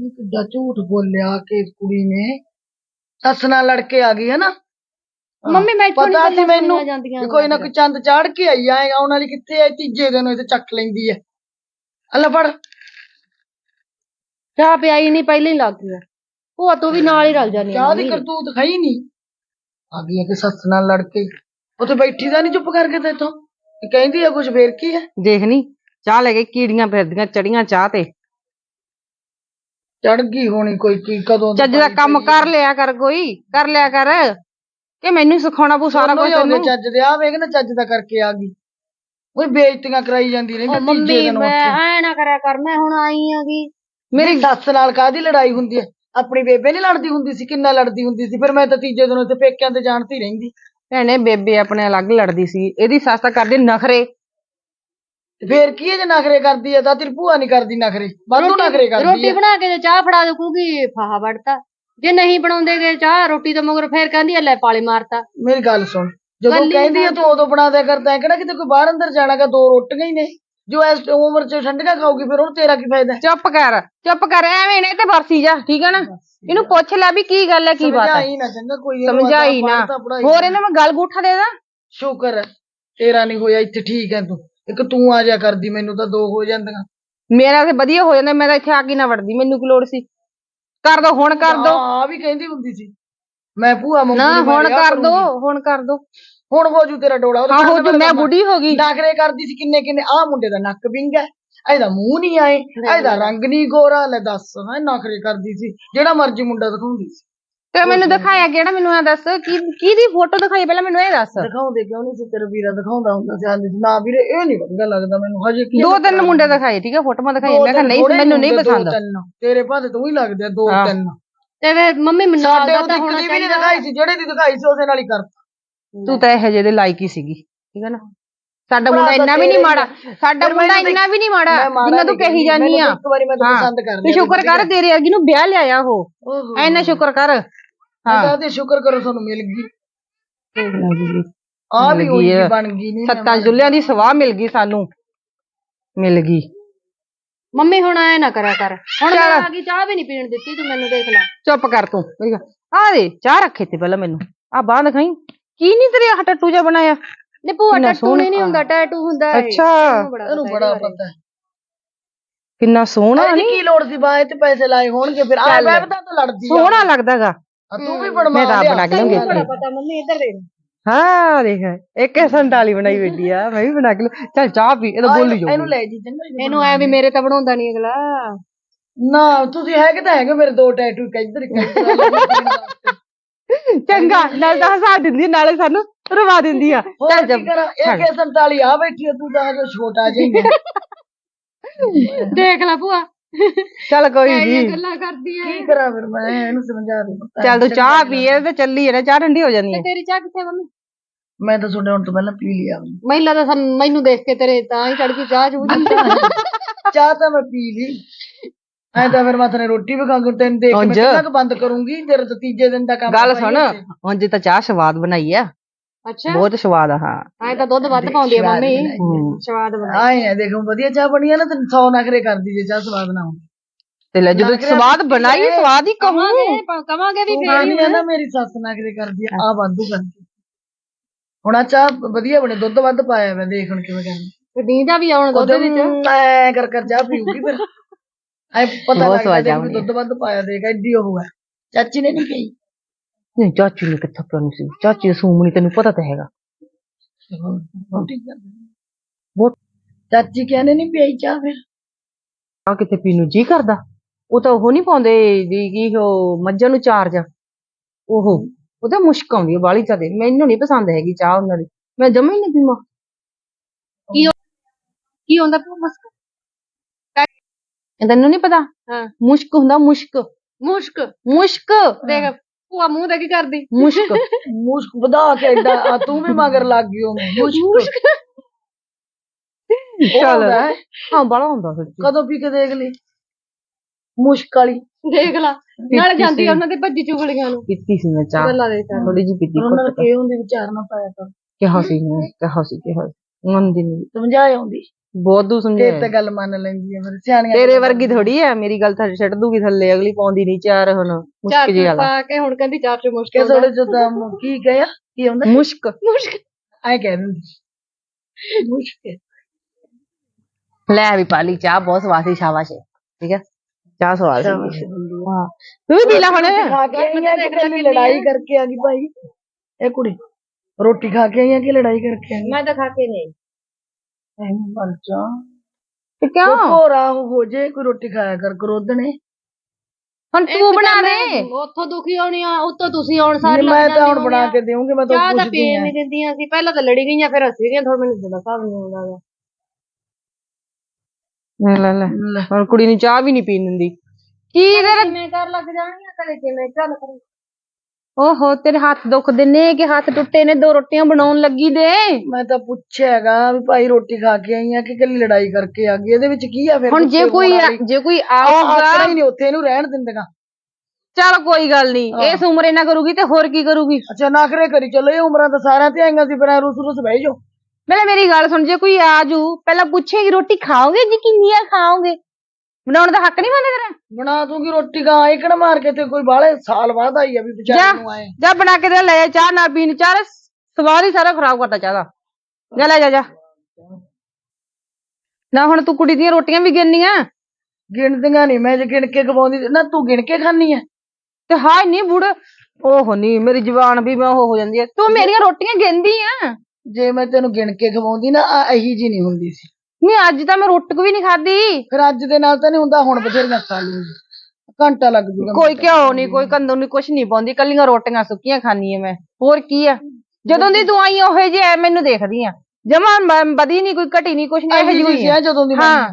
ਕਿੱਦਾਂ ਝੂਠ ਬੋਲਿਆ ਕਿ ਇਸ ਕੁੜੀ ਨੇ। ਸੱਸ ਨਾਲ ਲੜ ਕੇ ਆ ਗਈ ਹੈ ਨਾ ਮੰਮੀ ਮੈਂ ਇੱਥੋਂ ਪਤਾ ਸੀ ਨਹੀਂ ਮੈਨੂੰ ਵੀ ਕੋਈ ਨਾ ਕੋਈ ਚੰਦ ਚਾੜ ਕੇ ਆਈ ਆਏ ਆਉਣ ਵਾਲੀ ਕਿੱਥੇ ਐ ਤੀਜੇ ਦਿਨ ਇਹ ਚੱਕ ਲੈਂਦੀ ਐ ਅੱਲਾ ਫੜ। ਚਾਹ ਪਿਆਈ ਨਹੀਂ ਪਹਿਲਾਂ ਹੀ ਲੱਗ ਗਿਆ ਭੂਆ ਤੂੰ ਵੀ ਨਾਲ ਹੀ ਰਲ ਆ ਚਾਹ ਦੀ ਕਰਤੂਤ ਖਾਈ ਨਹੀਂ। ਆ ਗਈ ਕਿ ਸੱਸ ਨਾਲ ਲੜ ਕੇ। ਉੱਥੇ ਬੈਠੀ ਦਾ ਨਹੀਂ ਚੁੱਪ ਕਰਕੇ ਤੇ ਇੱਥੋਂ। ਕਹਿੰਦੀ ਆ ਕੁਝ ਫੇਰ ਕੀ ਐ ਦੇਖ ਚਾਹ ਲੈ ਕੇ ਕੀੜੀਆਂ ਫਿਰਦੀਆਂ ਚੜੀਆਂ ਚਾਹ ਤੇ। ਚੜ ਗਈ ਹੋਣੀ ਕੋਈ ਕੀ ਕਦੋਂ ਦੀ ਚੱਜ ਦਾ ਕੰਮ ਕਰ ਲਿਆ ਕਰ ਕੋਈ ਕਰ ਲਿਆ ਕਰ। ਕਿ ਮੈਨੂੰ ਹੀ ਸਿਖਾਉਣਾ ਪਊ ਸਾਰਾ ਕੁਝ ਤੈਨੂੰ। ਚੱਜ ਦੇ ਆ ਵੇਖ ਨਾ ਚੱਜ ਦਾ ਕਰਕੇ ਆ ਗਈ। ਉਹ ਬੇਇੱਜ਼ਤੀਆਂ ਕਰਾਈ ਜਾਂਦੀ ਰਹਿੰਦੀ ਉਹ ਤੀਜੇ ਮੰਮੀ ਮੈਂ ਐ ਨਾ ਕਰਿਆ ਕਰ ਮੈਂ ਹੁਣ ਆਈ ਆਗੀ ਮੇਰੀ ਸੱਸ ਨਾਲ ਕਾਦੀ ਲੜਾਈ ਹੁੰਦੀ ਐ ਆਪਣੀ ਬੇਬੇ ਨਹੀਂ ਲੜਦੀ ਹੁੰਦੀ ਸੀ ਕਿੰਨਾ ਲੜਦੀ ਹੁੰਦੀ ਸੀ? ਫਿਰ ਮੈਂ ਤਾਂ ਤੀਜੇ ਦਿਨ ਉੱਥੇ ਪੇਕਿਆਂ ਤੇ ਜਾਣਦੀ ਰਹਿੰਦੀ। ਭੈਣੇ ਬੇਬੇ ਆਪਣੇ ਅਲੱਗ ਲੜਦੀ ਸੀ ਇਹਦੀ ਸੱਸ ਤਾਂ ਕਰਦੀ ਨਖਰੇ। ਤੇ ਫੇਰ ਕੀ ਹੈ ਜੇ ਨਖਰੇ ਕਰਦੀ ਹੈ? ਤਾਂ ਤੇਰੀ ਭੂਆ ਨਹੀਂ ਕਰਦੀ ਨਖਰੇ। ਵਾਧੂ ਨਖਰੇ ਕਰਦੀ ਰੋਟੀ ਬਣਾ ਕੇ ਤੇ ਚਾਹ ਫੜਾ ਦੂਗੀ ਫਾਹਾ ਵੜਤਾ ਜੇ ਨਹੀਂ ਬਣਾਉਂਦੇ ਗਏ ਚਾਹ ਰੋਟੀ ਤੋਂ ਮਗਰ ਫੇਰ ਕਹਿੰਦੀ ਐ ਲੈ ਪਾਲੇ ਮਾਰਤਾ। ਮੇਰੀ ਗੱਲ ਸੁਣ ਜਦੋਂ ਗੱਲ ਹੀ ਕਹਿੰਦੀ ਹੈ ਤੂੰ ਉਦੋਂ ਬਣਾ ਦਿਆ ਕਰਦਾ ਹੈ ਕਿਹੜਾ ਕਿਤੇ ਕੋਈ ਬਾਹਰ ਅੰਦਰ ਜਾਣਾਗਾ ਦੋ ਰੋਟੀਆਂ ਹੀ ਨੇ। ਜੋ ਇਸ ਉਮਰ 'ਚ ਠੰਡੀਆਂ ਖਾਊਗੀ ਫਿਰ ਉਹਨੂੰ ਤੇਰਾ ਕੀ ਫਾਇਦਾ? ਚੁੱਪ ਕਰ ਚੁੱਪ ਕਰ ਐਵੇਂ ਨੇ ਤੇ ਵਰਸੀ ਜਾ ਠੀਕ ਹੈ ਨਾ? ਇਹਨੂੰ ਪੁੱਛ ਲੈ ਵੀ ਕੀ ਗੱਲ ਹੈ ਕੀ ਬਾਤ ਹੈ। ਸਮਝਾਈ ਨਾ ਚੰਗਾ ਕੋਈ ਇਹਨੂੰ ਸਮਝਾਈ ਆਖਿਆ ਨਾ। ਪੜ੍ਹ ਤਾਂ ਪੜ੍ਹਾਈ ਹੋਰ ਇਹਨੂੰ ਮੈਂ ਗੱਲ ਗੂਠਾ ਦੇ ਦਾਂ। ਸ਼ੁਕਰ ਹੈ ਤੇਰਾ ਨਹੀਂ ਹੋਇਆ ਇੱਥੇ ਠੀਕ ਹੈ ਤੂੰ। ਇੱਕ ਤੂੰ ਆ ਜਾ ਕਰਦੀ ਮੈਨੂੰ ਤਾਂ ਦੋ ਹੋ ਜਾਂਦੀਆਂ। ਮੇਰਾ ਤੇ ਵਧੀਆ ਹੋ ਜਾਂਦਾ ਮੈਂ ਤਾਂ ਇੱਥੇ ਆ ਕੇ ਨਾ ਵੜਦੀ ਮੈਨੂੰ ਕੀ ਲੋੜ ਸੀ? ਕਰ ਦੋ ਹੁਣ ਕਰ ਦੋ। ਆ ਵੀ ਕਹਿੰਦੀ ਹੁੰਦੀ ਸੀ। ਮੈਂ ਭੂਆ ਮੰਗੂ ਨਾ ਹੁਣ ਕਰ ਦੋ। ਹੁਣ ਕਰ ਦੋ। ਹੁਣ ਹੋ ਜੂ ਤੇਰਾ ਉਹਦੇ ਹਾਂ ਹੋ ਜੂ ਮੈਂ। ਬੁੱਢੀ ਹੋ ਗਈ। ਨਖਰੇ ਕਰਦੀ ਸੀ ਕਿੰਨੇ ਕਿੰਨੇ ਆ ਮੁੰਡੇ ਦਾ ਨੱਕ ਵਿੰਗਾ ਇਹਦਾ ਮੂੰਹ ਨਹੀਂ ਆਏ ਇਹਦਾ ਰੰਗ ਨਹੀਂ ਗੋਰਾ ਲੈ ਦੱਸ ਮੈਂ ਨਖਰੇ ਕਰਦੀ ਸੀ ਜਿਹੜਾ ਮਰਜ਼ੀ ਮੁੰਡਾ ਦਿਖਾਉਂਦੀ ਸੀ। ਤੇ ਮੈਨੂੰ ਦਿਖਾਇਆ ਕਿਹੜਾ ਮੈਨੂੰ ਇਹ ਦੱਸ ਕੀ ਕਿਹਦੀ ਫੋਟੋ ਦਿਖਾਈ ਪਹਿਲਾਂ ਮੈਨੂੰ ਇਹ ਦੱਸ। ਦਿਖਾਉਂਦੇ ਕਿਉਂ ਨਹੀਂ ਸੀ? ਤੇਰਾ ਵੀਰਾ ਦਿਖਾਉਂਦਾ ਹੁੰਦਾ ਸੀ ਸੀ ਨਾ ਵੀਰੇ ਇਹ ਨਹੀਂ ਵਧੀਆ ਲੱਗਦਾ ਮੈਨੂੰ। ਹਜੇ ਕੀ ਦੋ ਤਿੰਨ ਮੁੰਡੇ ਦਿਖਾਏ ਠੀਕ ਹੈ ਫੋਟੋਆਂ ਦਿਖਾਈ ਮੈਂ ਕਿਹਾ ਤਿੰਨ ਨਹੀਂ ਮੈਨੂੰ ਨਹੀਂ ਪਸੰਦ। ਤਿੰਨ। ਤੇਰੇ ਭਾਵੇਂ ਤੂੰ ਹੀ ਲੱਗਦੇ ਆ, ਦੋ। ਤਿੰਨ। ਤੇ ਫੇਰ ਮੰਮੀ ਮੈਨੂੰ ਉਹਦੀ ਤਾਂ ਹੋਣਾ ਦੀ ਵੀ ਨਹੀਂ ਚਾਹੀਦਾ। ਦਿਖਾਈ ਸੀ ਜਿਹੜੇ ਦੀ ਦਿਖਾਈ ਸੀ ਉਸੇ ਨਾਲ ਹੀ ਕਰ ਤੂੰ ਤਾਂ ਇਹੋ ਜਿਹੇ ਦੇ ਲਾਇਕ ਹੀ ਸੀਗੀ ਠੀਕ ਹੈ ਨਾ? ਸਾਡਾ ਮੁੰਡਾ ਇੰਨਾ ਵੀ ਨਹੀਂ ਤੇਰੇ ਮਾੜਾ ਸਾਡਾ ਮੁੰਡਾ ਇੰਨਾ ਵੀ ਨਹੀਂ ਮਾੜਾ ਜਿੰਨਾ ਤੂੰ ਕਹੀ ਜਾਨੀ ਆ। ਇੱਕ ਵਾਰੀ ਮੈਂ ਤਾਂ ਹਾਂ। ਪਸੰਦ ਕਰ ਲਿਆ ਸ਼ੁਕਰ ਕਰ ਤੇਰੇ ਅਰਗੀ ਨੂੰ ਵਿਆਹ ਲਿਆਇਆ ਉਹ। ਐਨਾ ਸ਼ੁਕਰ ਕਰ। ਮੈਂ ਤਾਂ ਤੇ ਸ਼ੁਕਰ ਕਰੋ ਤੁਹਾਨੂੰ ਮਿਲ ਗਈ। ਆ ਮਿਲ ਵੀ ਗਈ ਹੋਈ ਆ। ਬਣ ਗਈ ਨਹੀਂ ਸੱਤਾਂ ਜੁੱਲਿਆਂ ਦੀ ਸਵਾਹ ਮਿਲ ਗਈ ਸਾਨੂੰ। ਮਿਲ ਗਈ। ਮੰਮੀ ਹੁਣ ਐ ਨਾ ਕਰਿਆ ਕਰ। ਹੁਣ ਮੈਂ ਚੱਲ। ਆ ਗਈ ਚਾਹ ਵੀ ਨਹੀਂ ਪੀਣ ਦਿੱਤੀ ਤੂੰ ਮੈਨੂੰ ਦੇਖ ਲੈ। ਚੁੱਪ ਕਰ ਤੂੰ। ਆ ਦੇ ਚਾਹ ਰੱਖੇ ਤੇ ਪਹਿਲਾਂ ਮੈਨੂੰ। ਆ ਬਾਹ ਦਿਖਾਈ। ਕੀ ਨਹੀਂ ਤੇਰੇ ਆਹ ਟੱਟੂ ਜਿਹਾ ਬਣਾਇਆ? ਨੇ ਭੂਆ ਕਿੰਨਾ ਟੱਟੂ ਨਹੀਂ। ਹੁੰਦਾ ਟੈਟੂ ਹੁੰਦਾ ਏ। ਅੱਛਾ। ਇਹਨੂੰ ਬੜਾ ਇਹਨੂੰ ਪਤਾ ਬੜਾ ਇਹਦੇ ਬਾਰੇ। ਪਤਾ ਹੈ ਕਿੰਨਾ ਸੋਹਣਾ ਇਹਦੀ ਨਹੀਂ ਕੀ ਲੋੜ ਸੀ ਬਾਏ ਤੇ ਪੈਸੇ ਲਾਏ ਹੋਣਗੇ ਫਿਰ। ਆ। ਬੈਠਦਾ ਤਾਂ ਲੜਦੀ ਆ। ਸੋਹਣਾ ਲੱਗਦਾਗਾ। ਤੂੰ ਵੀ ਬਣਵਾ ਮੈਂ ਤਾਂ ਆਪ ਲਿਆ। ਬਣਾ ਕੇ ਤੈਨੂੰ ਲਿਆਉਂਗੀ ਬੜਾ ਪਤਾ ਮੰਮੀ ਇੱਧਰ ਦੇਖ। ਹਾਂ ਦੇਖ ਇੱਕ ਸੰਡਾਲੀ ਬਣਾਈ ਬੈਠੀ ਆ ਮੈਂ ਵੀ ਬਣਾ ਕੇ ਲਿਆ- ਚੱਲ ਚਾਹ ਪੀ ਇਹ ਤਾਂ ਬੋਲੀ ਇਹਨੂੰ- ਜਾਊ ਇਹਨੂੰ ਲੈ ਜੀ ਚੰਗਾ ਇਹਨੂੰ ਇਹਨੂੰ ਐ ਵੀ ਮੇਰੇ ਤਾਂ ਬਣਾਉਂਦਾ ਨਹੀਂ ਅਗਲਾ। ਨਾ ਤੁਸੀਂ ਹੈਗੇ ਤਾਂ ਹੈਗੇ ਮੇਰੇ ਦੋ ਟੈਟੂ ਇੱਕ ਇੱਧਰ ਇੱਕ ਇੱਧਰ। ਚੰਗਾ ਨਾਲ ਤਾਂ ਹਸਾ ਦਿੰਦੀ ਆ, ਨਾਲੇ ਸਾਨੂੰ ਰਵਾ ਦਿੰਦੀ ਆ। ਹੋਰ ਚੱਲ ਕੀ ਜਬ ਕਰਾਂ? ਇਹ ਕੇ 47 ਆ ਬੈਠੀ ਆ, ਤੂੰ ਤਾਂ ਹਜੇ ਛੋਟਾ ਜਿਹਾ ਹੀ ਆ। ਦੇਖ ਲੈ ਭੂਆ ਚੱਲ ਕੋਈ ਇਹ ਨਹੀਂ ਗੱਲਾਂ ਕਰਦੀ ਐ ਕੀ ਕਰਾਂ ਫਿਰ ਮੈਂ? ਇਹਨੂੰ ਸਮਝਾ ਦੇ। ਚੱਲ ਤੂੰ ਚਾਹ ਪੀ ਇਹ ਤਾਂ ਚੱਲੀ ਹੈ ਨਾ ਚਾਹ ਠੰਡੀ ਹੋ ਜਾਂਦੀ ਹੈ ਤੇਰੀ ਚਾਹ ਕਿੱਥੇ ਮੰਮੀ? ਮੈਂ ਤਾਂ ਤੁਹਾਡੇ ਹੁਣ ਤੋਂ ਪਹਿਲਾਂ ਪੀ ਲਿਆ। ਮਹਿਲਾ ਤਾਂ ਸਾਨੂੰ- ਮੈਨੂੰ ਦੇਖ ਕੇ ਤੇਰੇ ਤਾਂ ਹੀ ਚੜ ਗਈ ਚਾਹ ਚੂਹ ਦੀ ਚਾਹ ਤਾਂ ਮੈਂ ਪੀ ਲਈ। ਐ ਤਾਂ ਫਿਰ ਮੈਂ ਤੇਰੇ ਰੋਟੀ ਵੀ ਖਾਂਗੀ ਤੈਨੂੰ ਦੇਖ ਕੇ ਮੈਂ ਉਂਝ। ਕਿੰਨਾ ਕੁ ਬੰਦ ਕਰੂੰਗੀ। ਤੇਰੇ ਤਾਂ ਤੀਜੇ ਦਿਨ ਦਾ ਕੰਮ ਗੱਲ ਸੁਣ। ਹੁਣ ਜੇ ਤਾਂ ਚਾਹ ਸਵਾਦ ਬਣਾਈ ਆ। ਅੱਛਾ। ਬਹੁਤ ਸਵਾਦ ਆ ਹਾਂ। ਐ ਤਾਂ ਦੁੱਧ ਵੱਧ ਪਾਉਂਦੀ ਆ ਮੰਮੀ। ਬਣਾਈ। ਹੂੰ। ਸਵਾਦ ਬਣਾ ਆਏ ਆ ਦੇਖੋ ਵਧੀਆ ਚਾਹ ਬਣੀ ਆ ਨਾ ਤੈਨੂੰ 100 ਨਖਰੇ ਕਰਦੀ ਜੇ ਚਾਹ ਸਵਾਦ ਨਾ ਹੋਵੇ। ਤੇ ਲੈ ਜਦੋਂ ਸਵਾਦ ਬਣਾਈ ਹੈ। ਸਵਾਦ ਹੀ ਕਹੂੰ ਕਵਾਂਗੇ ਕਵਾਂਗੇ ਵੀ ਤੂੰ ਫੇਰ ਹੀ ਨਾ ਮੇਰੀ ਸੱਸ ਨਖਰੇ ਕਰਦੀ ਆ ਆ ਵਾਧੂ ਕਰਦੀ। ਹੁਣ ਆ ਚਾਹ ਵਧੀਆ ਬਣੇ ਦੁੱਧ ਵੱਧ ਪਾਇਆ ਮੈਂ ਦੇਖ ਹੁਣ ਕਿਵੇਂ ਕਰਨੀ ਨੀਂਦਾ ਵੀ ਆਉਣ ਦੁੱਧ ਵਿੱਚ? ਐ ਕਰ ਕਰ ਚਾਹ ਪੀਊਗੀ ਫਿਰ। ਐ ਪਤਾ ਬਹੁਤ ਲੱਗਦਾ ਸਵਾਦ ਦੁੱਧ ਵੱਧ ਪਾਇਆ ਦੇਖ ਐਡੀ ਉਹ ਹੈ। ਚਾਚੀ ਨੇ ਨਹੀਂ ਕਹੀ ਨਹੀਂ ਚਾਚੀ ਨੇ ਕਿੱਥੇ ਪਿਆਉਣੀ ਸੀ ਚਾਚੀ ਸੂਮਣੀ ਤੈਨੂੰ ਪਤਾ ਤਾਂ ਹੈਗਾ ਬਹੁਤ ਚਾਚੀ ਕਹਿੰਦੇ ਨਹੀਂ ਪਈ ਚਾਹ ਫਿਰ ਆ ਕਿਤੇ ਪੀਣ ਨੂੰ ਜੀ ਕਰਦਾ ਉਹ ਤਾਂ ਉਹ ਨਹੀਂ ਪਾਉਂਦੇ ਜੀ ਕੀ ਉਹ ਮੱਝਾਂ ਨੂੰ ਚਾਰਜ ਉਹ ਉਹ ਤਾਂ ਮੁਸ਼ਕ ਆਉਂਦੀ ਹੈ ਬਾਲੀ ਚਾਦੇ ਮੈਨੂੰ ਨਹੀਂ ਪਸੰਦ ਹੈਗੀ ਚਾਹ ਉਹਨਾਂ ਦੀ ਮੈਂ ਜਮਾ ਹੀ ਨਹੀਂ ਪੀਵਾਂ ਕੀ ਹੁੰਦਾ ਭੂਆ ਬਸ ਤੈਨੂੰ ਨਹੀਂ ਪਤਾ ਹਾਂ ਮੁਸ਼ਕ ਹੁੰਦਾ ਮੁਸ਼ਕ ਮੁਸ਼ਕ ਮੁਸ਼ਕ ਦੇਖ ਭੂਆ ਮੂੰਹ ਤੇ ਕੀ ਕਰਦੀ? ਮੁਸ਼ਕ ਮੁਸ਼ਕ ਵਧਾ ਕੇ ਐਡਾ ਆ ਤੂੰ ਵੀ ਮਗਰ ਲੱਗ ਗਈ ਉਹਨੂੰ ਮੁਸ਼ਕ। ਚੱਲ। ਹੁੰਦਾ ਹੈ। ਹਾਂ ਬੜਾ ਹੁੰਦਾ ਸੱਚੀ ਕਦੋਂ ਪੀ ਕੇ ਦੇਖ ਲਈ? ਮੁਸ਼ਕ ਵਾਲੀ। ਦੇਖ ਲਾ ਨਾਲ ਜਾਂਦੀ ਆ ਉਹਨਾਂ ਦੇ ਭੱਜੀ ਚੁਗਲੀਆਂ ਨੂੰ। ਪੀਤੀ ਸੀ ਮੈਂ ਚਾਹ। ਗੱਲਾਂ ਦੇ ਕਰ ਥੋੜੀ ਜਿਹੀ ਪੀਤੀ ਉਹਨਾਂ ਨੂੰ ਘੁੱਟ। ਕੇ ਹੁੰਦੀ ਵਿਚਾਰ ਨਾ ਪਾਇਆ ਕਰ। ਕਿਹਾ ਸੀ ਮੈਂ ਕਿਹਾ ਸੀ ਕਿਹਾ ਸੀ। ਮੰਨਦੀ ਨਹੀਂ ਸਮਝਾਏ ਆਉਂਦੀ ਬਹੁਤ ਦੂ ਤੇ ਸਮਝਾਇਆ ਤੇ ਗੱਲ ਮੰਨ ਲੈਂਦੀ ਹੈ ਫਿਰ ਸਿਆਣੀਆਂ ਤੇਰੇ ਵਰਗੀ ਥੋੜੀ ਆ ਮੇਰੀ ਗੱਲ ਤਾਂ ਛੱਡ ਦੂਗੀ ਥੱਲੇ ਅਗਲੀ ਪਾਉਂਦੀ ਨਹੀਂ ਚਾਰ ਹੁਣ ਮੁਸ਼ਕ ਜੀ ਵਾਲਾ। ਪਾ ਕੇ ਹੁਣ ਕਹਿੰਦੀ ਚਾਰ ਚ ਮੁਸ਼ਕ ਕਿ ਥੋੜੇ ਜਿਹਾ ਤਾਂ ਕੀ ਕਹਿਆ ਕੀ ਹੁੰਦਾ ਮੁਸ਼ਕ। ਮੁਸ਼ਕ। ਐ ਕਹਿ ਦਿੰਦੀ। ਮੁਸ਼ਕ ਲੈ ਵੀ ਪਾਲੀ ਚਾਹ ਬਹੁਤ ਸਵਾਦ ਸੀ ਸ਼ਾਬਾਸ਼। ਠੀਕ ਹੈ? ਚਾਹ ਸਵਾਦ ਸੀ। ਹਾਂ। ਤੂੰ ਵੀ ਪੀ ਲੈ ਹੁਣ। ਖਾ ਕੇ ਆਈ ਆ ਕਿ ਲੜਾਈ ਕਰਕੇ ਆ ਗਈ ਭਾਈ। ਇਹ ਕੁੜੀ ਰੋਟੀ ਖਾ ਕੇ ਆਈ ਆ ਕਿ ਲੜਾਈ ਕਰਕੇ ਆਈ ਮੈਂ ਤਾਂ ਖਾ ਕੇ ਨਹੀਂ ਐ ਮਰ ਜਾ। ਤੇ ਕਿਉਂ? ਕੋਰਾ ਹੋ ਜੇ ਕੋਈ ਰੋਟੀ ਖਾਇਆ ਕਰ ਕਰੋਦਣੇ ਹੁਣ ਤੂੰ ਬਣਾ ਦੇ। ਉੱਥੋਂ ਦੁਖੀ ਹੋਣੀ ਆ ਉੱਤੋਂ ਤੁਸੀਂ ਆਉਣ ਸਾਰ ਨਹੀਂ ਮੈਂ ਤਾਂ ਹੁਣ ਬਣਾ ਕੇ ਦੇਵਾਂਗੀ ਮੈਂ ਤਾਂ ਚਾਹ ਤਾਂ ਪੁੱਛਦੀ ਪੀਣ ਆ ਨਹੀਂ ਦਿੰਦੀਆਂ ਸੀ ਪਹਿਲਾਂ ਤਾਂ ਲੜੀ ਗਈਆਂ ਫਿਰ ਹੱਸੀ ਗਈਆਂ ਥੋੜਾ ਮੈਨੂੰ ਤਾਂ ਹਿਸਾਬ ਨਹੀਂ ਆਉਂਦਾ। ਲੈ ਲੈ ਲੈ। ਹੁਣ ਕੁੜੀ ਨੂੰ ਚਾਹ ਵੀ ਨਹੀਂ ਪੀਣ ਦਿੰਦੀ। ਕੀ ਤੇਰਾ ਕਿਵੇਂ ਕਰ ਲੱਗ ਜਾਣੀਆਂ ਕਦੇ ਕਿਵੇਂ ਚੱਲ ਕਰ ਓਹੋ ਤੇਰੇ ਹੱਥ ਦੁਖਦੇ ਨੇ ਕਿ ਹੱਥ ਟੁੱਟੇ ਨੇ ਦੋ ਰੋਟੀਆਂ ਬਣਾਉਣ ਲੱਗੀ ਦੇ। ਮੈਂ ਤਾਂ ਪੁੱਛਿਆ ਹੈਗਾ ਵੀ ਭਾਈ ਰੋਟੀ ਖਾ ਕੇ ਆਈ ਆ ਕਿ ਕੱਲੀ ਲੜਾਈ ਕਰਕੇ ਆ ਗਈ? ਇਹਦੇ ਵਿੱਚ ਕੀ ਆ ਫਿਰ ਹੁਣ ਜੇ ਕੋਈ? ਜੇ ਕੋਈ ਆਊਗਾ ਨਹੀਂ ਉੱਥੇ ਇਹਨੂੰ ਰਹਿਣ ਦਿੰਦੇਗਾ। ਚਲ ਕੋਈ ਗੱਲ ਨਹੀਂ ਇਸ ਉਮਰ ਇਹਨਾਂ ਕਰੂਗੀ ਤੇ ਹੋਰ ਕੀ ਕਰੂਗੀ? ਅੱਛਾ ਨਖਰੇ ਕਰੀ ਚਲੋ ਇਹ ਉਮਰਾਂ ਤਾਂ ਸਾਰਿਆਂ ਤੇ ਆਈਆਂ ਸੀ ਫਿਰ ਰੁਸ ਰੁਸ ਬਹਿ ਜਾਓ। ਪਹਿਲਾਂ ਮੇਰੀ ਗੱਲ ਸੁਣ ਜੇ ਕੋਈ ਆਜੂ ਪਹਿਲਾਂ ਪੁੱਛੇਗੀ ਰੋਟੀ ਖਾਓਗੇ ਜੀ ਕਿੰਨੀਆਂ ਖਾਓਗੇ? ਬਣਾਉਣ ਦਾ ਹੱਕ ਨਹੀਂ ਬਣਦਾ ਤੇਰਾ? ਬਣਾ ਦੂੰਗੀ ਰੋਟੀ ਕਾ ਕਿਹੜਾ ਮਾਰ ਕੇ ਤੇ ਕੋਈ ਬਾਹਲੇ ਸਾਲ ਬਾਅਦ ਆਈ ਆ ਵੀ ਜਾ ਵਿਚਾਰੇ ਨੂੰ ਆਏ। ਜਾ ਬਣਾ ਕੇ ਦੇ ਲੈ ਜਾ ਚਾਹ ਨਾ ਪੀਣ ਚਾਹ ਸਵਾਦ ਹੀ ਸਾਰਾ ਖਰਾਬ ਕਰਤਾ ਚਾਹ ਦਾ। ਜਾ ਲੈ ਜਾ ਜਾ। ਨਾ ਹੁਣ ਤੂੰ ਕੁੜੀ ਦੀਆਂ ਰੋਟੀਆਂ ਵੀ ਗਿਣਨੀਆਂ ਗਿਣਦੀਆਂ ਨਹੀਂ ਮੈਂ ਜੇ ਗਿਣ ਕੇ ਖਵਾਉਂਦੀ ਨਾ ਤੂੰ ਗਿਣ ਕੇ ਖਾਣੀ ਆ। ਤੇ ਹਾਏ ਨਹੀਂ ਬੁੜ। ਓਹ ਨਹੀਂ ਮੇਰੀ ਜ਼ੁਬਾਨ ਵੀ ਮੈਂ ਉਹ ਹੋ ਜਾਂਦੀ ਹੈ ਤੂੰ ਮੇਰੀਆਂ ਰੋਟੀਆਂ ਗਿਣਦੀ ਆ? ਜੇ ਮੈਂ ਤੈਨੂੰ ਗਿਣ ਕੇ ਖਵਾਉਂਦੀ ਨਾ ਆ ਇਹੀ ਜੀ ਨਹੀਂ ਹੁੰਦੀ ਸੀ। ਨਹੀਂ ਅੱਜ ਤਾਂ ਮੈਂ ਰੋਟੀ ਵੀ ਨਹੀਂ ਖਾਧੀ। ਫਿਰ ਅੱਜ ਦੇ ਨਾਲ ਤਾਂ ਨਹੀਂ ਹੁੰਦਾ ਹੁਣ ਬਥੇਰੀਆਂ ਖਾ ਲੂੰਗੀ। ਘੰਟਾ ਲੱਗ ਜੂਗਾ ਕੋਈ ਘਿਓ ਨਹੀਂ ਕੋਈ ਕੰਦੋਂ ਨਹੀਂ ਕੁਛ ਨਹੀਂ ਪਾਉਂਦੀ ਕੱਲੀਆਂ ਰੋਟੀਆਂ ਸੁੱਕੀਆਂ ਖਾਣੀ ਆ ਮੈਂ। ਹੋਰ ਕੀ ਆ? ਜਦੋਂ ਦੀ ਤੂੰ ਆਈ ਉਹੇ ਜੇ ਮੈਨੂੰ ਦੇਖਦੀ ਆ। ਜਮਾ ਬਦੀ ਨਹੀਂ ਕੋਈ ਘਟੀ ਨਹੀਂ ਕੁਛ ਨਹੀਂ ਇਹੋ ਇਹੀ ਜਿਹੀ ਸੀ ਆ। ਜਦੋਂ ਦੀ ਹਾਂ।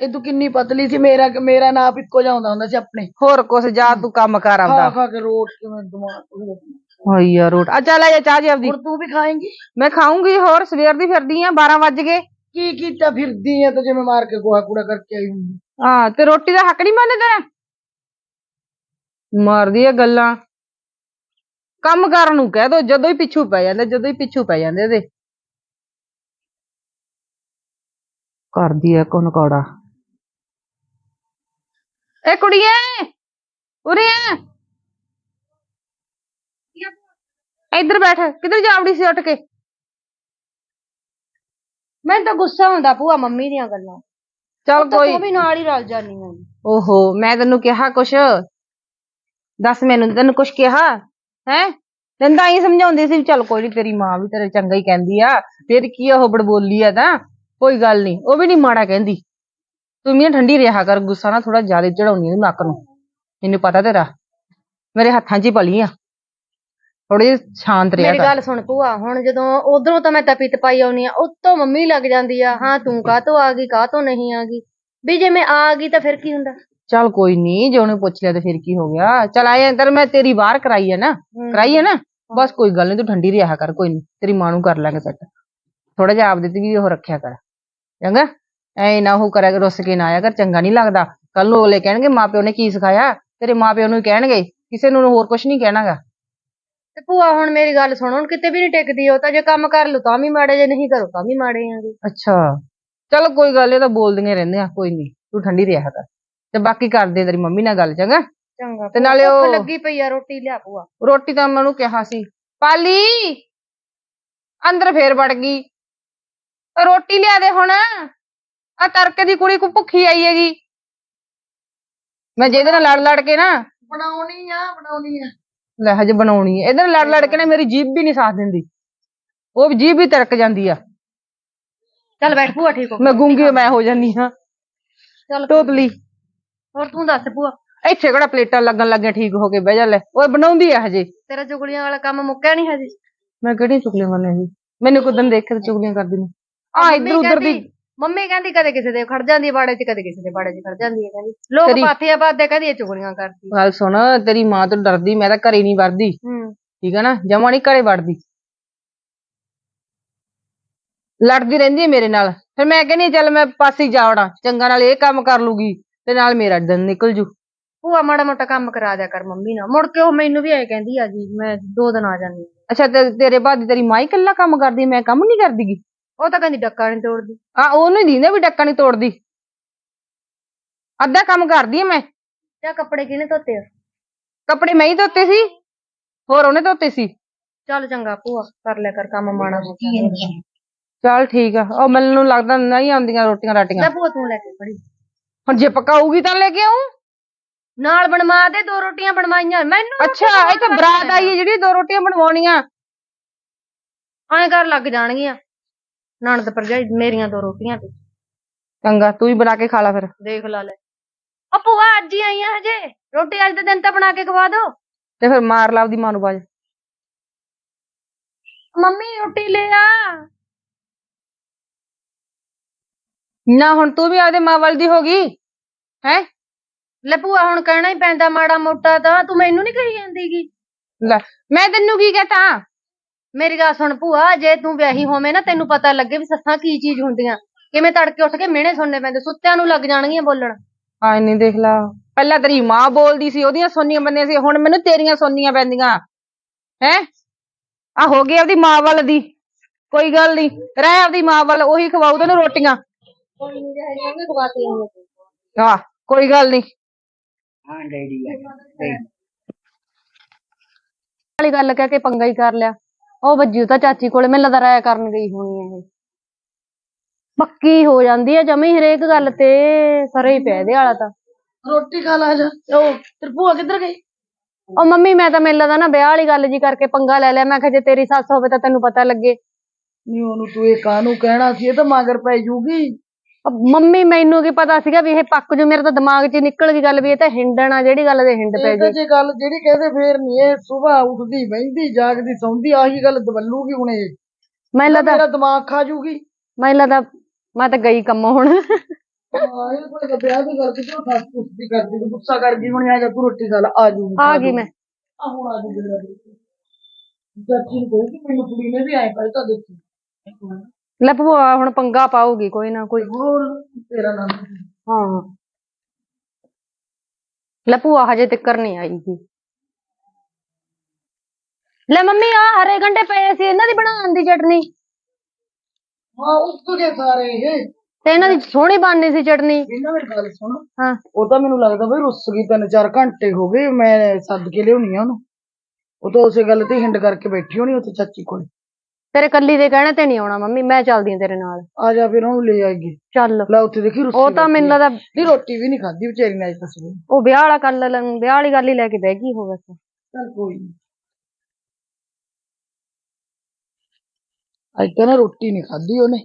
ਇਹ ਤੂੰ ਕਿੰਨੀ ਪਤਲੀ ਸੀ ਮੇਰਾ ਮੇਰਾ ਨਾਪ ਇੱਕੋ ਜਿਹਾ ਹੁੰਦਾ ਹੁੰਦਾ ਸੀ ਆਪਣੇ। ਹੋਰ ਕੁਛ ਜਾ ਤੂੰ ਕੰਮ ਕਰ ਖਾ ਆਉਂਦਾ ਖਾ ਕੇ ਰੋਟ ਕੇ ਮੈਂ ਦਿਮਾਗ ਹੋਈ ਆ ਰੋਟ। ਆ ਚੱਲ ਆ ਜਾ ਚਾਹ ਜੀ ਆਪਦੀ। ਹੁਣ ਤੂੰ ਵੀ ਖਾਏਂਗੀ? ਮੈਂ ਖਾਉਂਗੀ ਹੋਰ ਸਵੇਰ ਦੀ ਫਿਰਦੀ ਆ 12 ਵੱਜ ਗਏ। ਕੀ ਕੀਤਾ ਫਿਰਦੀ ਆ ਤੇ ਜਿਵੇਂ ਮਾਰ ਕੇ ਗੋਹਾ ਕੂੜਾ ਕਰਕੇ ਆਈ ਹੁੰਦੀ? ਹਾਂ, ਤੇ ਰੋਟੀ ਦਾ ਹੱਕ ਨਹੀਂ ਮੰਨਦਾ ਮਾਰਦੀ ਆ ਗੱਲਾਂ। ਕੰਮ ਕਰਨ ਨੂੰ ਕਹਿ ਦੋ, ਜਦੋਂ ਹੀ ਪਿੱਛੂ ਪੈ ਜਾਂਦੇ, ਜਦੋਂ ਹੀ ਪਿੱਛੂ ਪੈ ਜਾਂਦੇ ਇਹਦੇ। ਕਰਦੀ ਆ ਕੋਨ ਕੌੜਾ? ਏ ਕੁੜੀਏ, ਉਰੇ ਆ। ਇੱਧਰ ਬੈਠ, ਕਿੱਧਰ ਜਾਵੜੀ ਸੀ ਉੱਠ ਕੇ? ਮੈਨੂੰ ਤਾਂ ਗੁੱਸਾ ਹੁੰਦਾ ਭੂਆ ਮੰਮੀ ਦੀਆਂ ਗੱਲਾਂ। ਚੱਲ ਤਾਂ ਕੋਈ ਤੂੰ ਵੀ ਨਾਲ ਹੀ ਰਲ ਜਾਨੀ ਆ। ਓਹੋ ਮੈਂ ਤੈਨੂੰ ਕਿਹਾ ਕੁਛ। ਦੱਸ ਮੈਨੂੰ ਤੈਨੂੰ ਕੁਛ ਕਿਹਾ? ਹੈ? ਤੈਨੂੰ ਤਾਂ ਹੀ ਸਮਝਾਉਂਦੀ ਸੀ ਵੀ ਚੱਲ ਕੋਈ ਨੀ ਤੇਰੀ ਮਾਂ ਵੀ ਤੇਰੇ ਚੰਗਾ ਹੀ ਕਹਿੰਦੀ ਆ। ਫਿਰ ਕੀ ਆ ਉਹ ਬੜਬੋਲੀ ਆ ਤਾਂ। ਕੋਈ ਗੱਲ ਨਹੀਂ ਉਹ ਵੀ ਨਹੀਂ ਮਾੜਾ ਕਹਿੰਦੀ। ਤੂੰ ਨਾ ਠੰਡੀ ਰਿਹਾ ਕਰ ਗੁੱਸਾ ਨਾ ਥੋੜਾ ਜ਼ਿਆਦਾ ਚੜਾਉਣੀ ਨੱਕ ਨੂੰ। ਮੈਨੂੰ ਪਤਾ ਤੇਰਾ। ਮੇਰੇ ਹੱਥਾਂ 'ਚ ਹੀ ਪਲੀ ਆ। ਥੋੜੀ ਜਿਹੀ ਸ਼ਾਂਤ ਰਿਹਾ ਮੇਰੀ ਕਰ। ਗੱਲ ਸੁਣ ਭੂਆ ਹੁਣ ਜਦੋਂ ਉਧਰੋਂ ਤਾਂ ਮੈਂ ਤਪੀ ਤਪਾਈ ਆਉਣੀ ਆ ਉੱਤੋਂ ਮੰਮੀ ਲੱਗ ਜਾਂਦੀ ਆ ਹਾਂ ਤੂੰ ਕਾਹਤੋਂ ਆ ਗਈ ਕਾਹਤੋਂ ਨਹੀਂ ਆ ਗਈ? ਵੀ ਜੇ ਮੈਂ ਆ ਗਈ ਤਾਂ ਫਿਰ ਕੀ ਹੁੰਦਾ? ਚੱਲ ਕੋਈ ਨਹੀਂ ਜੇ ਉਹਨੇ ਪੁੱਛ ਲਿਆ ਤੇ ਫਿਰ ਕੀ ਹੋ ਗਿਆ? ਚੱਲ ਆਏ ਅੰਦਰ ਮੈਂ ਤੇਰੀ ਬਾਹਰ ਕਰਾਈ ਹੈ ਨਾ ਕਰਾਈ ਹੈ ਨਾ? ਬਸ ਕੋਈ ਗੱਲ ਨਹੀਂ ਤੂੰ ਠੰਡੀ ਰਿਹਾ ਕਰ ਕੋਈ ਨਹੀਂ ਤੇਰੀ ਮਾਂ ਨੂੰ ਕਰ ਲਾਂਗੇ ਸੈੱਟ। ਥੋੜਾ ਜਿਹਾ ਆਪਦੇ ਤੇ ਵੀ ਉਹ ਰੱਖਿਆ ਕਰ। ਚੰਗਾ? ਐ ਨਾ ਉਹ ਕਰਿਆ ਕਰ ਰੁੱਸ ਕੇ ਨਾ ਆਇਆ ਕਰ ਚੰਗਾ ਨਹੀਂ ਲੱਗਦਾ। ਕੱਲ ਨੂੰ ਅਗਲੇ ਕਹਿਣਗੇ ਮਾਪਿਓ ਨੇ ਕੀ ਸਿਖਾਇਆ? ਤੇਰੇ ਮਾਪਿਓ ਨੂੰ ਹੀ ਕਹਿਣਗੇ ਕਿਸੇ ਨੂੰ ਹੋਰ ਕੁਝ ਨਹੀਂ ਕਹਿਣਾਗਾ। ਤੇ ਭੂਆ ਹੁਣ ਮੇਰੀ ਗੱਲ ਸੁਣ ਹੁਣ ਕਿਤੇ ਵੀ ਨਹੀਂ ਟਿਕਦੀ ਉਹ ਤਾਂ ਜੇ ਕੰਮ ਕਰ ਲੂ ਤਾਂ ਵੀ ਮਾੜੇ ਜੇ ਨਹੀਂ ਕਰੋ ਤਾਂ ਵੀ ਮਾੜੇ ਆਂਗੇ ਅੱਛਾ। ਚਲ ਕੋਈ ਗੱਲ ਇਹ ਤਾਂ ਬੋਲਦੀਆਂ ਰਹਿੰਦੀਆਂ ਕੋਈ ਨਹੀਂ ਤੂੰ ਠੰਡੀ ਰਿਹਾ ਕਰ। ਤੇ ਬਾਕੀ ਕਰਦੇ ਤੇਰੀ ਮੰਮੀ ਨਾਲ ਗੱਲ ਚੰਗਾ? ਚੰਗਾ ਤੇ ਨਾਲੇ ਭੁੱਖ ਉਹ- ਲੱਗੀ ਪਈ ਆ ਰੋਟੀ ਲਿਆ ਭੂਆ। ਰੋਟੀ ਤਾਂ ਮੈਂ ਉਹਨੂੰ ਕਿਹਾ ਸੀ। ਪਾਲੀ! ਅੰਦਰ ਫੇਰ ਵੜ ਗਈ। ਰੋਟੀ ਲਿਆ ਦੇ ਹੁਣ। ਆ ਤਰਕੇ ਦੀ ਕੁੜੀ ਕੋ ਭੁੱਖੀ ਆਈ ਹੈਗੀ। ਮੈਂ ਜਿਹਦੇ ਨਾਲ ਲੜ ਲੜ ਕੇ ਨਾ ਬਣਾਉਣੀ ਆ ਬਣਾਉਣੀ ਆ। ਲੈ ਹਜੇ ਬਣਾਉਣੀ ਹੈ। ਇਹਦੇ ਨਾਲ ਲੜ ਲੜ ਕੇ ਨਾ ਮੇਰੀ ਜੀਭ ਵੀ ਨਹੀਂ ਸਾਥ ਦਿੰਦੀ। ਉਹ ਵੀ ਜੀਭ ਵੀ ਤਰਕ ਜਾਂਦੀ ਆ। ਚੱਲ ਬੈਠ ਭੂਆ ਠੀਕ ਹੋ ਮੈਂ ਗੁੰਗੀ ਮੈਂ ਹੋ ਜਾਂਦੀ ਹਾਂ। ਚੱਲ ਤੋਤਲੀ ਹੋਰ ਤੂੰ ਦੱਸ ਭੂਆ। ਇੱਥੇ ਕਿਹੜਾ ਪਲੇਟਾਂ ਲੱਗਣ ਲੱਗੀਆਂ ਠੀਕ ਹੋ ਕੇ ਬਹਿ ਜਾ ਲੈ। ਉਹ ਬਣਾਉਂਦੀ ਆ ਹਜੇ। ਤੇਰਾ ਚੁਗਲੀਆਂ ਵਾਲਾ ਕੰਮ ਮੁੱਕਿਆ ਨਹੀਂ ਹਜੇ? ਮੈਂ ਕਿਹੜੀ ਚੁਗਲੀਆਂ ਕਰਨੀ ਸੀ? ਮੈਨੂੰ ਕੁਦਨ ਦੇਖ ਕੇ ਚੁਗਲੀਆਂ ਕਰਦੀ ਨੂੰ। ਆ ਇੱਧਰ ਉੱਧਰ ਦੀ ਮੰਮੀ ਕਹਿੰਦੀ ਕਦੇ ਕਿਸੇ ਦੇ ਖੜ ਜਾਂਦੀ ਹੈ ਬਾੜੇ 'ਚ ਕਦੇ ਕਿਸੇ ਦੇ ਬਾੜੇ 'ਚ ਖੜ ਜਾਂਦੀ ਹੈ ਕਹਿੰਦੀ। ਲੋਕ ਤੇਰੀ- ਪਾਥੇ ਆ ਬਾਦੇ ਕਹਿੰਦੀ ਇਹ ਚੁਗਲੀਆਂ ਕਰਦੀ। ਗੱਲ ਸੁਣ ਤੇਰੀ ਮਾਂ ਤੋਂ ਡਰਦੀ ਮੈਂ ਤਾਂ ਘਰੇ ਨਹੀਂ ਵੜਦੀ। ਹੂੰ। ਠੀਕ ਹੈ ਨਾ ਜਮਾ ਨਹੀਂ ਘਰੇ ਵੜਦੀ। ਲੜਦੀ ਰਹਿੰਦੀ ਹੈ ਮੇਰੇ ਨਾਲ। ਫਿਰ ਮੈਂ ਕਹਿੰਦੀ ਹਾਂ, ਚੱਲ ਮੈਂ ਪਾਸੇ ਹੀ ਚੰਗਾ ਨਾਲ ਇਹ ਕੰਮ ਕਰ ਲੂਗੀ ਤੇ ਨਾਲ ਮੇਰਾ ਦਿਨ ਨਿਕਲ ਜੂ। ਭੂਆ ਮਾੜਾ ਮੋਟਾ ਕੰਮ ਕਰਾ ਦਿਆ ਕਰ ਮੰਮੀ ਨਾਲ। ਮੁੜ ਕੇ ਉਹ ਮੈਨੂੰ ਵੀ ਐ ਕਹਿੰਦੀ ਆ ਜੀ ਮੈਂ ਦੋ ਦਿਨ ਆ ਜਾਂਦੀ। ਅੱਛਾ ਤੇ ਤੇਰੇ ਬਾਅਦ ਤੇਰੀ ਮਾਂ ਹੀ ਇਕੱਲਾ ਕੰਮ ਕਰਦੀ ਮੈਂ ਕੰਮ ਨਹੀਂ ਕਰਦੀਗੀ ਉਹ ਤਾਂ ਕਹਿੰਦੀ ਡੱਕਾ ਨਹੀਂ ਤੋੜਦੀ। ਆ ਉਹਨੂੰ ਹੀ ਦੀਂਦਾ ਵੀ ਡੱਕਾ ਨਹੀਂ ਤੋੜਦੀ। ਅੱਧਾ ਕੰਮ ਕਰਦੀ ਆ ਮੈਂ। ਤੇ ਆਹ ਕੱਪੜੇ ਕਿਹਨੇ ਧੋਤੇ ਆ? ਕੱਪੜੇ ਮੈਂ ਹੀ ਧੋਤੇ ਸੀ ਹੋਰ ਉਹਨੇ ਧੋਤੇ ਸੀ। ਚੱਲ ਚੰਗਾ ਭੂਆ ਕਰ ਲਿਆ ਕਰ ਕੰਮ ਮਾਣਾ ਚੱਲ ਠੀਕ ਆ ਉਹ ਮੈਨੂੰ ਲੱਗਦਾ ਨਹੀਂ ਆਉਂਦੀਆਂ ਰੋਟੀਆਂ ਲੈ ਰਾਟੀਆਂ ਭੂਆ ਤੂੰ ਲੈ ਕੇ ਖੜੀ ਹੁਣ ਜੇ ਪਕਾਊਗੀ ਤਾਂ ਲੈ ਕੇ ਆਉਂ ਨਾਲ ਬਣਵਾ ਦੇ ਦੋ ਰੋਟੀਆਂ ਬਣਵਾਈਆਂ। ਮੈਨੂੰ ਅੱਛਾ ਇਹ ਤਾਂ ਬਰਾਤ ਆਈ ਹੈ ਜਿਹੜੀ ਦੋ ਰੋਟੀਆਂ ਬਣਵਾਉਣੀਆਂ। ਐਂ ਕਰ ਲੱਗ ਜਾਣਗੀਆਂ। ਨਣਦ ਭਰਜਾਈ ਮੇਰੀਆਂ ਦੋ ਰੋਟੀਆਂ ਤੇ। ਚੰਗਾ ਤੂੰ ਹੀ ਬਣਾ ਕੇ ਖਾ ਲੈ ਫਿਰ। ਦੇਖ ਲਾ ਲੈ। ਉਹ ਭੂਆ ਅੱਜ ਹੀ ਆਈਆਂ ਹਜੇ। ਰੋਟੀ ਅੱਜ ਦੇ ਦਿਨ ਤਾਂ ਬਣਾ ਕੇ ਖਵਾ ਦੋ। ਤੇ ਫਿਰ ਮਾਰ ਲਾ ਉਹਦੀ ਮਾਂ ਨੂੰ ਬਾਜ। ਮੰਮੀ ਰੋਟੀ ਲੈ ਆ। ਨਾ ਹੁਣ ਤੂੰ ਵੀ ਆਪਦੇ ਮਾਂ ਵੱਲ ਦੀ ਹੋ ਗਈ। ਹੈ? ਲੈ ਭੂਆ ਹੁਣ ਕਹਿਣਾ ਹੀ ਪੈਂਦਾ ਮਾੜਾ ਮੋਟਾ ਤਾਂ। ਤੂੰ ਮੈਨੂੰ ਨਹੀਂ ਕਹੀ ਜਾਂਦੀਗੀ। ਲੈ ਮੈਂ ਤੈਨੂੰ ਕੀ ਕਹਤਾ? ਮੇਰੀ ਗੱਲ ਸੁਣ ਭੂਆ ਜੇ ਤੂੰ ਵਿਆਹੀ ਹੋਵੇਂ ਨਾ ਤੈਨੂੰ ਪਤਾ ਲੱਗੇ ਵੀ ਸੱਸਾਂ ਕੀ ਚੀਜ਼ ਹੁੰਦੀਆਂ। ਕਿਵੇਂ ਤੜਕੇ ਉੱਠ ਕੇ ਮਿਹਣੇ ਸੁਣਨੇ ਪੈਂਦੇ ਸੁੱਤਿਆਂ ਨੂੰ ਲੱਗ ਜਾਣਗੀਆਂ ਬੋਲਣ। ਆਏ ਨਹੀਂ ਦੇਖ ਲਾ। ਪਹਿਲਾਂ ਤੇਰੀ ਮਾਂ ਬੋਲਦੀ ਸੀ ਉਹਦੀਆਂ ਸੁਣਨੀਆਂ ਬੰਦੀਆਂ ਸੀ ਹੁਣ ਮੈਨੂੰ ਤੇਰੀਆਂ ਸੁਣਨੀਆਂ ਪੈਂਦੀਆਂ। ਹੈ? ਆ ਹੋ ਗਈ ਆਪਦੀ ਮਾਂ ਵੱਲ ਦੀ। ਕੋਈ ਗੱਲ ਨਹੀਂ ਰਹਿ ਆਪਦੀ ਮਾਂ ਵੱਲ ਉਹੀ ਖਵਾਉ ਤੈਨੂੰ ਰੋਟੀਆਂ। ਹਾਂ ਕੋਈ ਗੱਲ ਨਹੀਂ। ਵਾਲੀ ਗੱਲ ਕਹਿ ਕੇ ਪੰਗਾ ਹੀ ਕਰ ਲਿਆ। ਉਹ ਵੱਜੀ ਤਾਂ ਚਾਚੀ ਕੋਲੇ ਮੈਨੂੰ ਲੱਗਦਾ ਰਾਇ ਕਰਨ ਗਈ ਹੋਣੀ ਇਹ। ਪੱਕੀ ਹੋ ਜਾਂਦੀ ਹੈ ਜਮੀ ਹਰੇਕ ਗੱਲ ਤੇ ਸਰੇ ਹੀ ਪੈ ਦੇ ਵਾਲਾ ਤਾਂ। ਰੋਟੀ ਖਾ ਲਾ ਜਾ। ਉਹ ਤੇਰੀ ਭੂਆ ਕਿੱਧਰ ਗਈ? ਉਹ ਮੰਮੀ ਮੈਂ ਤਾਂ ਮੈਨੂੰ ਲੱਗਦਾ ਨਾ ਵਿਆਹ ਵਾਲੀ ਗੱਲ ਜੀ ਕਰਕੇ ਪੰਗਾ ਲੈ ਲਿਆ। ਮੈਂ ਕਿਹਾ ਜੇ ਤੇਰੀ ਸੱਸ ਹੋਵੇ ਤਾਂ ਤੈਨੂੰ ਪਤਾ ਲੱਗੇ। ਨਹੀਂ ਉਹਨੂੰ ਤੂੰ ਇਹ ਕਾਹਨੂੰ ਕਹਿਣਾ ਸੀ? ਇਹ ਤਾਂ ਮਗਰ ਪੈ ਜੂਗੀ। ਮੰਮੀ ਮੈਨੂੰ ਕੀ ਪਤਾ ਸੀਗਾ ਵੀ ਇਹ ਪੱਕ ਜੂ ਮੇਰੇ ਤਾਂ ਦਿਮਾਗ 'ਚ ਹੀ ਨਿਕਲ ਗਈ ਗੱਲ ਵੀ ਇਹ ਤਾਂ ਹਿੰਡਣ ਆ ਜਿਹੜੀ ਗੱਲ ਦੇ ਹਿੰਡ ਪੈ ਇਹ ਤਾਂ ਗਈ ਜੇ ਗੱਲ ਜਿਹੜੀ ਕਹਦੇ ਫੇਰ ਨਹੀਂ ਇਹ ਸਵੇਰ ਉੱਠਦੀ ਬਹਿੰਦੀ ਜਾਗਦੀ ਸੌਂਦੀ ਆਹੀ ਗੱਲ ਦਵਲੂਗੀ ਹੁਣ ਇਹ। ਮੈਨੂੰ ਲੱਗਦਾ ਮੇਰਾ ਦਿਮਾਗ ਖਾ ਜੂਗੀ। ਮੈਨੂੰ ਲੱਗਦਾ ਮੈਂ ਤਾਂ ਗਈ ਕੰਮ ਹੁਣ। ਹਾਂ ਇਹ ਕੋਈ ਤਾਂ ਵਿਆਹ ਦੀ ਗੱਲ ਕਿਉਂ ਖਾਸ ਕੁਸਤੀ ਕਰਦੀ ਤੂੰ ਗੁੱਸਾ ਕਰ ਗਈ ਹੁਣ ਆ ਜਾ ਤੂੰ ਰੋਟੀ ਖਾ ਲਾ ਆ ਜੂਗੀ। ਆ ਗਈ ਮੈਂ। ਆ ਹੁਣ ਆ ਜੂਗੀ ਮੇਰਾ। ਚਾਚੀ ਨੂੰ ਕਹੂਗੀ ਮੈਨੂੰ ਕੁੜੀ ਨੇ ਵੀ ਆਏ ਪਰ ਤਾਂ ਦੇਖੀ। ਲੈ ਭੂਆ ਹੁਣ ਪੰਗਾ ਪਾਉਗੀ ਕੋਈ ਨਾ ਕੋਈ। ਹੋਰ ਤੇਰਾ ਨਾਮ ਹਾਂ। ਲੈ ਭੂਆ ਹਜੇ ਤੱਕ ਨਹੀਂ ਆਈਗੀ ਲੈ ਮੰਮੀ ਆ ਹਰੇ ਗੰਡੇ ਪਏ ਸੀ ਇਹਨਾਂ ਦੀ ਬਣਾਉਣ ਦੀ ਚਟਨੀ। ਹਾਂ ਉਸ ਤੋਂ ਜੇ ਸਾਰੇ ਇਹ। ਤੇ ਇਹਨਾਂ ਦੀ ਸੋਹਣੀ ਬਣਨੀ ਸੀ ਚਟਨੀ। ਇਹਨਾਂ ਮੇਰੀ ਗੱਲ ਸੁਣ। ਹਾਂ। ਉਹ ਤਾਂ ਮੈਨੂੰ ਲੱਗਦਾ ਬਈ ਰੁੱਸ ਗਈ ਤਿੰਨ ਚਾਰ ਘੰਟੇ ਹੋ ਗਏ ਮੈਂ ਸੱਦ ਕੇ ਲਿਆਉਣੀ ਆ ਉਹਨੂੰ। ਉਹ ਤਾਂ ਉਸੇ ਗੱਲ ਤੇ ਹਿੰਡ ਕਰਕੇ ਬੈਠੀ ਹੋਣੀ ਉੱਥੇ ਚਾਚੀ ਕੋਲ। ਤੇਰੇ ਕੱਲੀ ਦੇ ਕਹਿਣੇ ਤੇ ਨਹੀਂ ਆਉਣਾ ਮੰਮੀ ਮੈਂ ਚੱਲਦੀ ਆਂ ਤੇਰੇ ਨਾਲ। ਆ ਜਾ ਫਿਰ ਉਹਨੂੰ ਲੈ ਆਏਗੀ ਚੱਲ। ਲੈ ਉੱਥੇ ਦੇਖੀ ਰੁੱਸੀ ਉਹ ਤਾਂ ਮੈਨੂੰ ਲੱਗਦਾ ਨਹੀਂ ਰੋਟੀ ਵੀ ਨਹੀਂ ਖਾਧੀ ਵਿਚਾਰੀ ਨੇ ਅੱਜ ਤੱਕ ਉਹ ਵਿਆਹ ਵਾਲਾ ਕੱਲ ਵਿਆਹ ਵਾਲੀ ਗੱਲ ਹੀ ਲੈ ਕੇ ਬਹਿ ਗਈ ਹੋਵੇ ਚੱਲ ਕੋਈ ਨੀ। ਅੱਜ ਤਾਂ ਨਾ ਰੋਟੀ ਨਹੀਂ ਖਾਧੀ ਉਹਨੇ।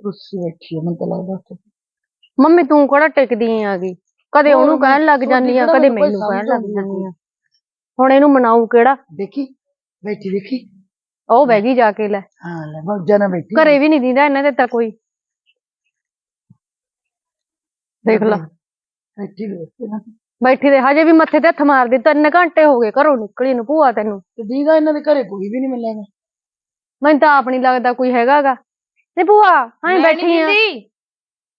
ਰੁੱਸੀ ਬੈਠੀ ਮੈਨੂੰ ਤਾਂ ਲੱਗਦਾ ਉੱਥੇ। ਮੰਮੀ ਤੂੰ ਕਿਹੜਾ ਟਿਕਦੀ ਆ ਗਈ ਕਦੇ ਹੋਰ ਉਹਨੂੰ ਮੈਂ ਕਹਿਣ ਲੱਗ ਜਾਂਦੀ ਆ ਕਿਹੜਾ ਕਦੇ ਮੈਨੂੰ ਕੋਈ ਕਹਿਣ ਸਮਝ ਲੱਗ ਆਉਂਦੀ ਜਾਂਦੀ ਆ। ਹੁਣ ਇਹਨੂੰ ਮਨਾਉ ਕਿਹੜਾ? ਦੇਖੀ ਬੈਠੀ ਦੇਖੀ। ਉਹ ਬਹਿ ਗਈ ਜਾ ਕੇ ਲੈ। ਹਾਂ ਲੈ ਮੌਜਾਂ ਨਾਲ ਬੈਠੀ ਘਰੇ ਵੀ ਨਹੀਂ ਦਿੰਦਾ ਇਹਨਾਂ ਦੇ ਤਾਂ ਕੋਈ। ਦੇਖ ਲਾ। ਬੈਠੀ ਨਾ। ਬੈਠੀ ਦੇ ਹਜੇ ਵੀ ਮੱਥੇ ਤੇ ਹੱਥ ਮਾਰਦੀ ਤਿੰਨ ਘੰਟੇ ਹੋ ਗਏ ਘਰੋਂ ਨਿਕਲੀ ਨੂੰ ਭੂਆ ਤੈਨੂੰ। ਤੇ ਦੀਦਾ ਇਹਨਾਂ ਦੇ ਘਰੇ ਕੋਈ ਵੀ ਨਹੀਂ ਮਿਲੇਗਾ ਮੈਨੂੰ ਤਾਂ ਆਪ ਨੀ ਲੱਗਦਾ ਕੋਈ ਹੈਗਾਗਾ। ਤੇ ਭੂਆ ਹਾਂ ਬੈਠੀ ਆ।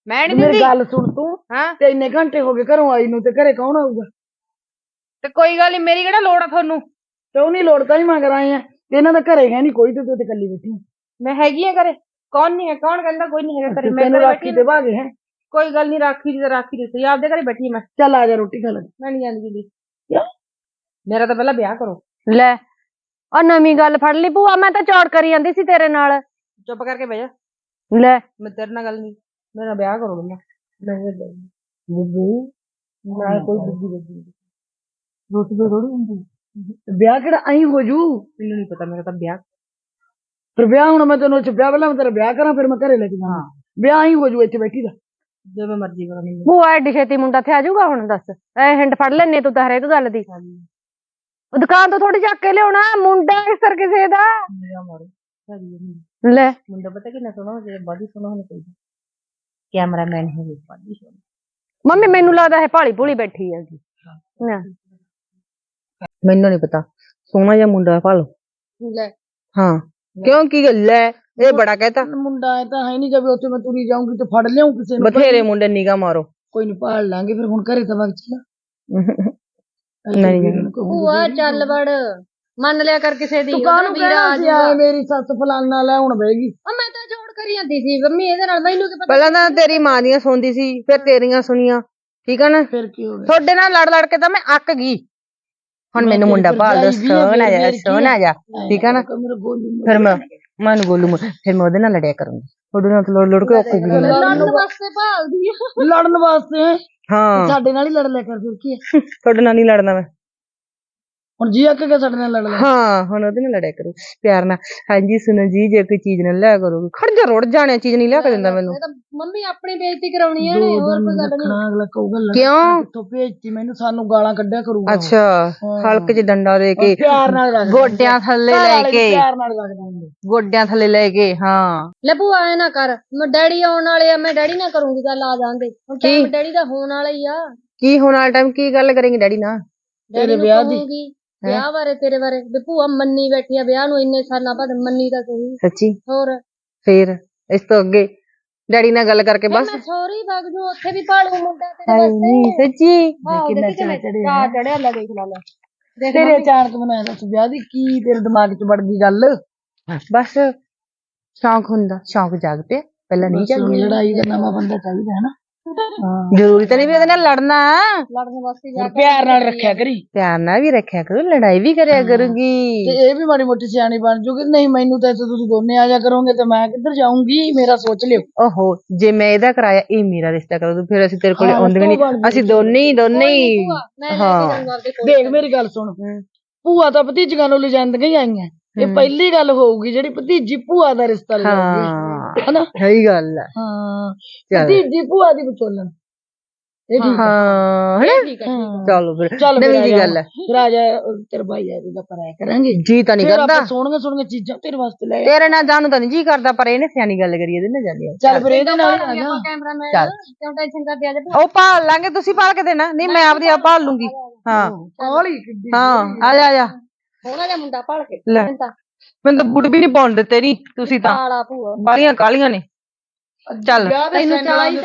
ਮੈਂ ਨਹੀਂ ਮੇਰੀ ਦਿੰਦੀ। ਗੱਲ ਸੁਣ ਤੂੰ। ਹਾਂ। ਤੇ ਇੰਨੇ ਘੰਟੇ ਹੋ ਗਏ ਘਰੋਂ ਆਈ ਨੂੰ ਤੇ ਘਰੇ ਕੌਣ ਆਊਗਾ? ਤੇ ਕੋਈ ਗੱਲ ਨਹੀਂ ਮੇਰੀ ਕਿਹੜਾ ਲੋੜ ਆ ਤੁਹਾਨੂੰ? ਤੇ ਉਹ ਨਹੀਂ ਲੋੜ ਤਾਂ ਹੀ ਮੰਗ ਆਏ ਆ। ਤੇ ਇਹਨਾਂ ਦਾ ਘਰੇ ਹੈ ਨਹੀਂ ਕੋਈ ਤੇ ਤੂੰ ਤੇ ਇਕੱਲੀ ਬੈਠੀ। ਆਂ। ਮੈਂ ਹੈਗੀ ਆ ਘਰੇ? ਕੌਣ ਨਹੀਂ ਹੈ? ਕੌਣ ਕਹਿੰਦਾ ਕੋਈ ਨਹੀਂ ਹੈਗਾ ਘਰੇ? ਮੈਂ ਤੈਨੂੰ ਘਰੇ ਰਾਖੀ ਬੈਠੀ ਭਾਗੇ ਹੈ। ਕੋਈ ਗੱਲ ਨਹੀਂ ਰਾਖੀ ਦੀ ਤਾਂ ਰਾਖੀ ਦੀ ਸਹੀ ਆਪਦੇ ਘਰੇ ਬੈਠੀ ਮੈਂ। ਚੱਲ ਆ ਜਾ ਰੋਟੀ ਖਾ ਲੈ। ਮੈਂ ਨਹੀਂ ਜਾਂਦੀ ਜੀ ਕਿਉਂ? ਮੇਰਾ ਤਾਂ ਪਹਿਲਾਂ ਵਿਆਹ ਕਰੋ। ਲੈ ਆ ਨਵੀਂ ਗੱਲ ਫੜ ਲਈ ਭੂਆ ਮੈਂ ਤਾਂ ਚੌੜ ਕਰੀ ਜਾਂਦੀ ਸੀ ਤੇਰੇ ਨਾਲ। ਚੁੱਪ ਕਰਕੇ ਬਹਿ ਜਾ। ਲੈ। ਮੈਂ ਤੇਰੇ ਨਾਲ ਗੱਲ ਨਹੀਂ ਮੇਰਾ ਵਿਆਹ ਕਰੋ ਬੰਦਾ। ਮੈਂ ਨਹੀਂ ਬੁੱਬੂ ਨਾ ਕੋਈ ਬੁੱਧੀ ਬੱਜੀ ਰੋਟੀ ਤੇ ਥੋੜੀ ਹੁੰਦੀ। ਵਿਆਹ ਕਿਹੜਾ ਐਂ ਹੋ ਜੂ ਮੈਨੂੰ ਨਹੀਂ ਪਤਾ ਮੇਰਾ ਤਾਂ ਵਿਆਹ। ਫਿਰ ਵਿਆਹ ਹੁਣ ਮੈਂ ਤੈਨੂੰ ਇੱਥੇ ਵਿਆਹ ਪਹਿਲਾਂ ਮੈਂ ਤੇਰਾ ਵਿਆਹ ਕਰਾਂ ਫਿਰ ਮੈਂ ਘਰੇ ਲੈ ਕੇ ਜਾਵਾਂ ਵਿਆਹ ਐਂ ਹੋ ਜੂ ਇੱਥੇ ਬੈਠੀ ਦਾ ਜਿਵੇਂ ਮਰਜ਼ੀ ਕਰੋ ਮੈਨੂੰ। ਭੂਆ ਐਡੀ ਛੇਤੀ ਮੁੰਡਾ ਇੱਥੇ ਆ ਜਾਊਗਾ ਹੁਣ ਦੱਸ। ਐ ਹਿੰਡ ਫੜ ਲੈਨੇ ਤੂੰ ਤਾਂ ਹਰੇਕ ਗੱਲ ਦੀ। ਉਹ ਦੁਕਾਨ ਤੋਂ ਥੋੜੀ ਚੱਕ ਕੇ ਲਿਆਉਣਾ ਮੁੰਡਾ ਇਸ ਤਰ ਕਿਸੇ ਦਾ। ਮੇਰਾ ਮਾਰੋ ਲੈ। ਮੁੰਡਾ ਪਤਾ ਕਿੰਨਾ ਸੋਹਣਾ ਹੋ ਜਾਏ ਬਾਡੀ ਸੋਹਣਾ ਹੋਣਾ ਚਾਹੀਦਾ ਕੈਮਰਾਮੈਨ ਹੋਵੇ ਸੋਹਣਾ। ਮੰਮੀ ਮੈਨੂੰ ਲੱਗਦਾ ਇਹ ਭਾਲੀ ਭੂਲੀ ਬੈਠੀ ਹੈਗੀ। ਨਾ। ਮੈਨੂੰ ਨਹੀਂ ਪਤਾ। ਸੋਹਣਾ ਜਿਹਾ ਮੁੰਡਾ ਭਾਲੋ। ਲੈ। ਹਾਂ। ਕਿਉਂ? ਕੀ ਗੱਲ? ਹੈ ਇਹ ਬੜਾ ਕਹਤਾ। ਮੁੰਡਾ ਐ ਤਾਂ ਹੈ ਨਹੀਂ ਜਦ ਉੱਥੇ ਮੈਂ ਤੁਰੀ ਜਾਊਂਗੀ ਤੇ ਫੜ ਲਿਆਉਂ ਕਿਸੇ ਨੂੰ। ਬਥੇਰੇ ਮੁੰਡੇ ਨਿਗਾ ਮਾਰੋ। ਕੋਈ ਨਹੀਂ ਪਾਲ ਲਾਂਗੇ ਫਿਰ ਹੁਣ ਘਰੇ ਤਾਂ ਵਗ ਚਲਾ ਨਹੀਂ ਭੂਆ ਚੱਲ ਵੜ। ਮੰਨ ਲਿਆ ਕਰ ਕਿਸੇ ਦੀ ਤੂੰ ਕਾਹਨੂੰ ਕਹਿਣਾ ਸੀ? ਆਏ ਮੇਰੀ ਸੱਸ ਫਲਾਨਾ ਲੈ ਹੁਣ ਬਹਿਗੀ। ਉਹ ਮੈਂ ਤਾਂ ਜੋੜ ਕਰੀ ਜਾਂਦੀ ਸੀ ਮੰਮੀ ਇਹਦੇ ਨਾਲ ਮੈਨੂੰ ਕੀ ਪਤਾ ਪਹਿਲਾਂ ਤਾਂ ਤੇਰੀ ਮਾਂ ਦੀਆਂ ਸੁਣਦੀ ਸੀ ਫਿਰ ਤੇਰੀਆਂ ਸੁਣੀਆਂ। ਠੀਕ ਹੈ ਨਾ? ਫਿਰ ਕੀ ਹੋ ਗਿਆ? ਤੁਹਾਡੇ ਨਾਲ ਲੜ ਲੜ ਕੇ ਤਾਂ ਮੈਂ ਅੱਕ ਗਈ। ਹੁਣ ਮੈਨੂੰ ਮੁੰਡਾ ਭਾਲ ਦੋ ਸੋਹਣਾ ਜਾ ਸੋਹਣਾ ਜਾ ਠੀਕ ਹੈ ਨਾ? ਫਿਰ ਮੈਂ ਮੈਂ ਨੂੰ ਗੋਲੂ ਫਿਰ ਮੈਂ ਉਹਦੇ ਨਾਲ ਲੜਿਆ ਕਰੂੰਗੀ। ਉਹਦੇ ਨਾਲ ਤਾਂ ਲੜ ਲੜ ਕੇ ਔਖ ਗਈ ਲੜਨ ਵਾਸਤੇ ਭਾਲਦੀ ਆ। ਲੜਨ ਵਾਸਤੇ? ਹੈਂ? ਹਾਂ। ਸਾਡੇ ਨਾਲ ਹੀ ਲੜ ਲਿਆ ਕਰ ਫਿਰ ਕੀ ਹੈ ਤੁਹਾਡੇ ਨਾਲ ਨਹੀਂ ਲੜਨਾ ਮੈਂ। ਹੁਣ ਜੀ ਅੱਕ ਕੇ ਸਾਡੇ ਨਾਲ ਲੜ ਲਿਆ ਹਾਂ ਹੁਣ ਉਹਦੇ ਨਾਲ ਲੜਿਆ ਕਰੂ ਪਿਆਰ ਨਾਲ। ਹਾਂਜੀ ਸੁਣੋ ਜੀ ਜੇ ਕੋਈ ਚੀਜ਼ ਨਾ ਲਿਆ ਕਰੋਗੇ ਖੜ ਜਾ ਰੁੜ ਜਾਣੇ ਚੀਜ਼ ਨਹੀਂ ਲਿਆ ਕੇ ਦਿੰਦਾ ਮੈਨੂੰ। ਮੰਮੀ ਆਪਣੀ ਬੇਇੱਜ਼ਤੀ ਕਰਾਉਣੀ ਦੋ ਨੇ ਹੋਰ ਕੋਈ ਗੱਲ ਨਹੀਂ। ਅਗਲਾ ਕਹੂਗਾ ਲੜ ਕਿਉਂ? ਕਿੱਥੋਂ ਭੇਜਤੀ? ਮੈਨੂੰ ਸਾਨੂੰ ਗਾਲਾਂ ਕੱਢਿਆ ਕਰੂਗਾ। ਅੱਛਾ ਹਲਕ ਚ ਡੰਡਾ ਦੇ ਕੇ ਪਿਆਰ ਨਾਲ ਰੱਖਦਾ ਗੋਡਿਆਂ ਥੱਲੇ ਲੈ ਕੇ। ਪਿਆਰ ਨਾਲ ਰੱਖਦਾ ਹੁੰਦਾ ਗੋਡਿਆਂ ਥੱਲੇ ਲੈ ਕੇ ਹਾਂ। ਲੈ ਭੂਆ ਐ ਨਾ ਕਰ ਮੈਂ ਡੈਡੀ ਆਉਣ ਵਾਲੇ ਆ ਮੈਂ ਡੈਡੀ ਨਾਲ ਕਰੂੰਗੀ ਗੱਲ ਆ ਜਾਂਦੇ ਹੁਣ ਕੀ? ਟਾਈਮ ਡੈਡੀ ਦਾ ਹੋਣ ਵਾਲਾ ਹੀ ਆ। ਕੀ ਹੁਣ ਵਾਲਾ ਟਾਈਮ ਕੀ ਗੱਲ ਕਰੇਂਗੇ ਡੈਡੀ ਨਾਲ? ਤੇਰੇ ਵਿਆਹ ਦੀ ਵਿਆਹ ਬਾਰੇ ਤੇਰੇ ਬਾਰੇ। ਵੀ ਭੂਆ ਮੰਨੀ ਬੈਠੀ ਆ ਵਿਆਹ ਨੂੰ ਇੰਨੇ ਸਾਲਾਂ ਬਾਅਦ ਮੰਨੀ ਤਾਂ ਸਹੀ ਸੱਚੀ? ਹੋਰ? ਫੇਰ? ਇਸ ਤੋਂ ਅੱਗੇ? ਡੈਡੀ ਨਾਲ ਗੱਲ ਕਰਕੇ ਬਸ? ਮੈਂ ਸੌਰੀ ਵਗ ਜੂ ਉੱਥੇ ਵੀ ਭਾਲੂ ਮੁੰਡਾ ਤੇਰੇ ਹਾਏ ਵਾਸਤੇ। ਨਹੀਂ ਸੱਚੀ? ਆਹੋ, ਕਿੰਨਾ ਚਾਅ ਚੜਿਆ। ਚਾਅ ਚੜਿਆ ਲੈ ਦੇਖ ਲਾ ਲੈ। ਦੇਖ ਤੇਰੇ ਅਚਾਨਕ ਬਣਾਇਆ ਦੱਸ ਵਿਆਹ ਦੀ ਕੀ ਤੇਰੇ ਦਿਮਾਗ 'ਚ ਵੜ ਗਈ ਗੱਲ ਬਸ ਸ਼ੌਂਕ ਹੁੰਦਾ। ਸ਼ੌਂਕ ਜਾਗ ਪਿਆ ਪਹਿਲਾਂ ਨਹੀਂ ਬਸ ਹੁਣ ਚੱਲਦੀ ਲੜਾਈ ਦਾ ਨਵਾਂ ਬੰਦਾ ਚਾਹੀਦਾ ਹੈ ਨਾ। ਜ਼ਰੂਰੀ ਤਾਂ ਨਹੀਂ ਵੀ ਉਹਦੇ ਨਾਲ ਲੜਨਾ। ਲੜਨ ਵਾਸਤੇ ਜਾ ਹੁਣ ਪਿਆਰ ਨਾਲ ਰੱਖਿਆ ਕਰੀ। ਪਿਆਰ ਨਾਲ ਵੀ ਰੱਖਿਆ ਕਰੋ ਲੜਾਈ ਵੀ ਕਰਿਆ ਕਰੂਗੀ। ਤੇ ਇਹ ਵੀ ਮਾੜੀ ਮੋਟੀ ਸਿਆਣੀ ਬਣ ਜੂਗੀ। ਨਹੀਂ ਮੈਨੂੰ ਤਾਂ ਇੱਥੇ ਤੁਸੀਂ ਦੋਨੇ ਆ ਜਾ ਕਰੋਗੇ ਤੇ ਮੈਂ ਕਿੱਧਰ ਜਾਊਂਗੀ? ਮੇਰਾ ਸੋਚ ਲਿਓ। ਓਹੋ ਜੇ ਮੈਂ ਇਹਦਾ ਕਰਾਇਆ ਇਹ ਮੇਰਾ ਰਿਸ਼ਤਾ ਕਰੋ ਤੂੰ ਫਿਰ ਅਸੀਂ ਤੇਰੇ ਕੋਲੇ ਹਾਂ, ਆਉਂਦੇ ਨਹੀਂ। ਅਸੀਂ ਦੋਨੇ ਹੀ ਦੋਨੇ ਹੀ। ਲੈ ਹਾਂ। ਦੇਖ ਮੇਰੀ ਗੱਲ ਸੁਣ। ਭੂਆ ਤਾਂ ਭਤੀਜੀਆਂ ਨੂੰ ਲਿਜਾਂਦੀਆਂ ਹੀ ਆਈਆਂ। ਇਹ ਪਹਿਲੀ ਗੱਲ ਹੋਊਗੀ ਜਿਹੜੀ ਭਤੀਜੀ ਭੂਆ ਦਾ ਰਿਸ਼ਤਾ ਲਿਜਾਊਗੀ ਹਾਂ। ਹਨਾ? ਸਹੀ ਗੱਲ ਹੈ ਹਾਂ। ਚੱਲ। ਭਤੀਜੀ ਭੂਆ ਦੀ ਵਿਚੋਲਣ। ਇਹ ਠੀਕ ਆ। ਹਾਂ ਹਨਾ? ਠੀਕ ਹੈ ਠੀਕ ਹੈ। ਚਲੋ ਫਿਰ ਚੱਲ ਫਿਰ ਨਵੀਂ ਆ ਜੀ ਜਾ। ਗੱਲ ਹੈ ਫਿਰ ਆ ਜਾ ਅਹ ਤੇਰਾ ਭਾਈ ਆ ਜਾਊਗਾ ਪਰ ਆਇਆ ਕਰਾਂਗੇ। ਜੀ ਤਾਂ ਨਹੀਂ ਫਿਰ ਕਰਦਾ। ਆਪਾਂ ਸੋਹਣੀਆਂ ਸੋਹਣੀਆਂ ਚੀਜ਼ਾਂ ਤੇਰੇ ਵਾਸਤੇ ਲੈ ਤੇਰੇ ਨਾਲ ਜਾਣ ਨੂੰ ਤਾਂ ਨਹੀਂ ਜੀ ਕਰਦਾ ਪਰ ਇਹਨੇ ਸਿਆਣੀ ਗੱਲ ਕਰੀ ਇਹਦੇ ਨਾਲ ਜਾਂਦੀ ਆ। ਚੱਲ ਫਿਰ ਇਹਦੇ ਨਾਲ ਹੀ ਆ ਜਾ ਕੈਮਰਾਮੈਨ। ਚੱਲ। ਕਿਉਂ ਟੈਨਸ਼ਨ ਕਰਦੀ ਆ ਜੇ ਉਹ ਭਾਲ ਲਾਂਗੇ ਤੁਸੀਂ ਭਾਲ ਕੇ ਦੇਣਾ। ਨਹੀਂ ਮੈਂ ਆਪਦੀ ਆਪ ਭਾਲ ਲੂੰਗੀ। ਹਾਂ। ਕਿੱਡੀ ਹਾਂ ਆ ਜਾ ਆ ਜਾ। ਸੋਹਣਾ ਜਿਹਾ ਮੁੰਡਾ ਭਾਲ ਕੇ। ਲੈ। ਤਾਂ ਮੈਨੂੰ ਤਾਂ ਬੁੱਢ ਵੀ ਨਹੀਂ ਪਾਉਣ ਦਿੱਤੇ ਨੀ ਤੁਸੀਂ ਤਾਂ। ਕਾਲਾ ਭੂਆ। ਬਾਲੀਆਂ ਕਾਲੀਆਂ ਨੇ। ਚੱਲ। ਵਿਆਹ ਦੇ ਤੈਨੂੰ ਸੈਂਡਲਾਂ ਤੇ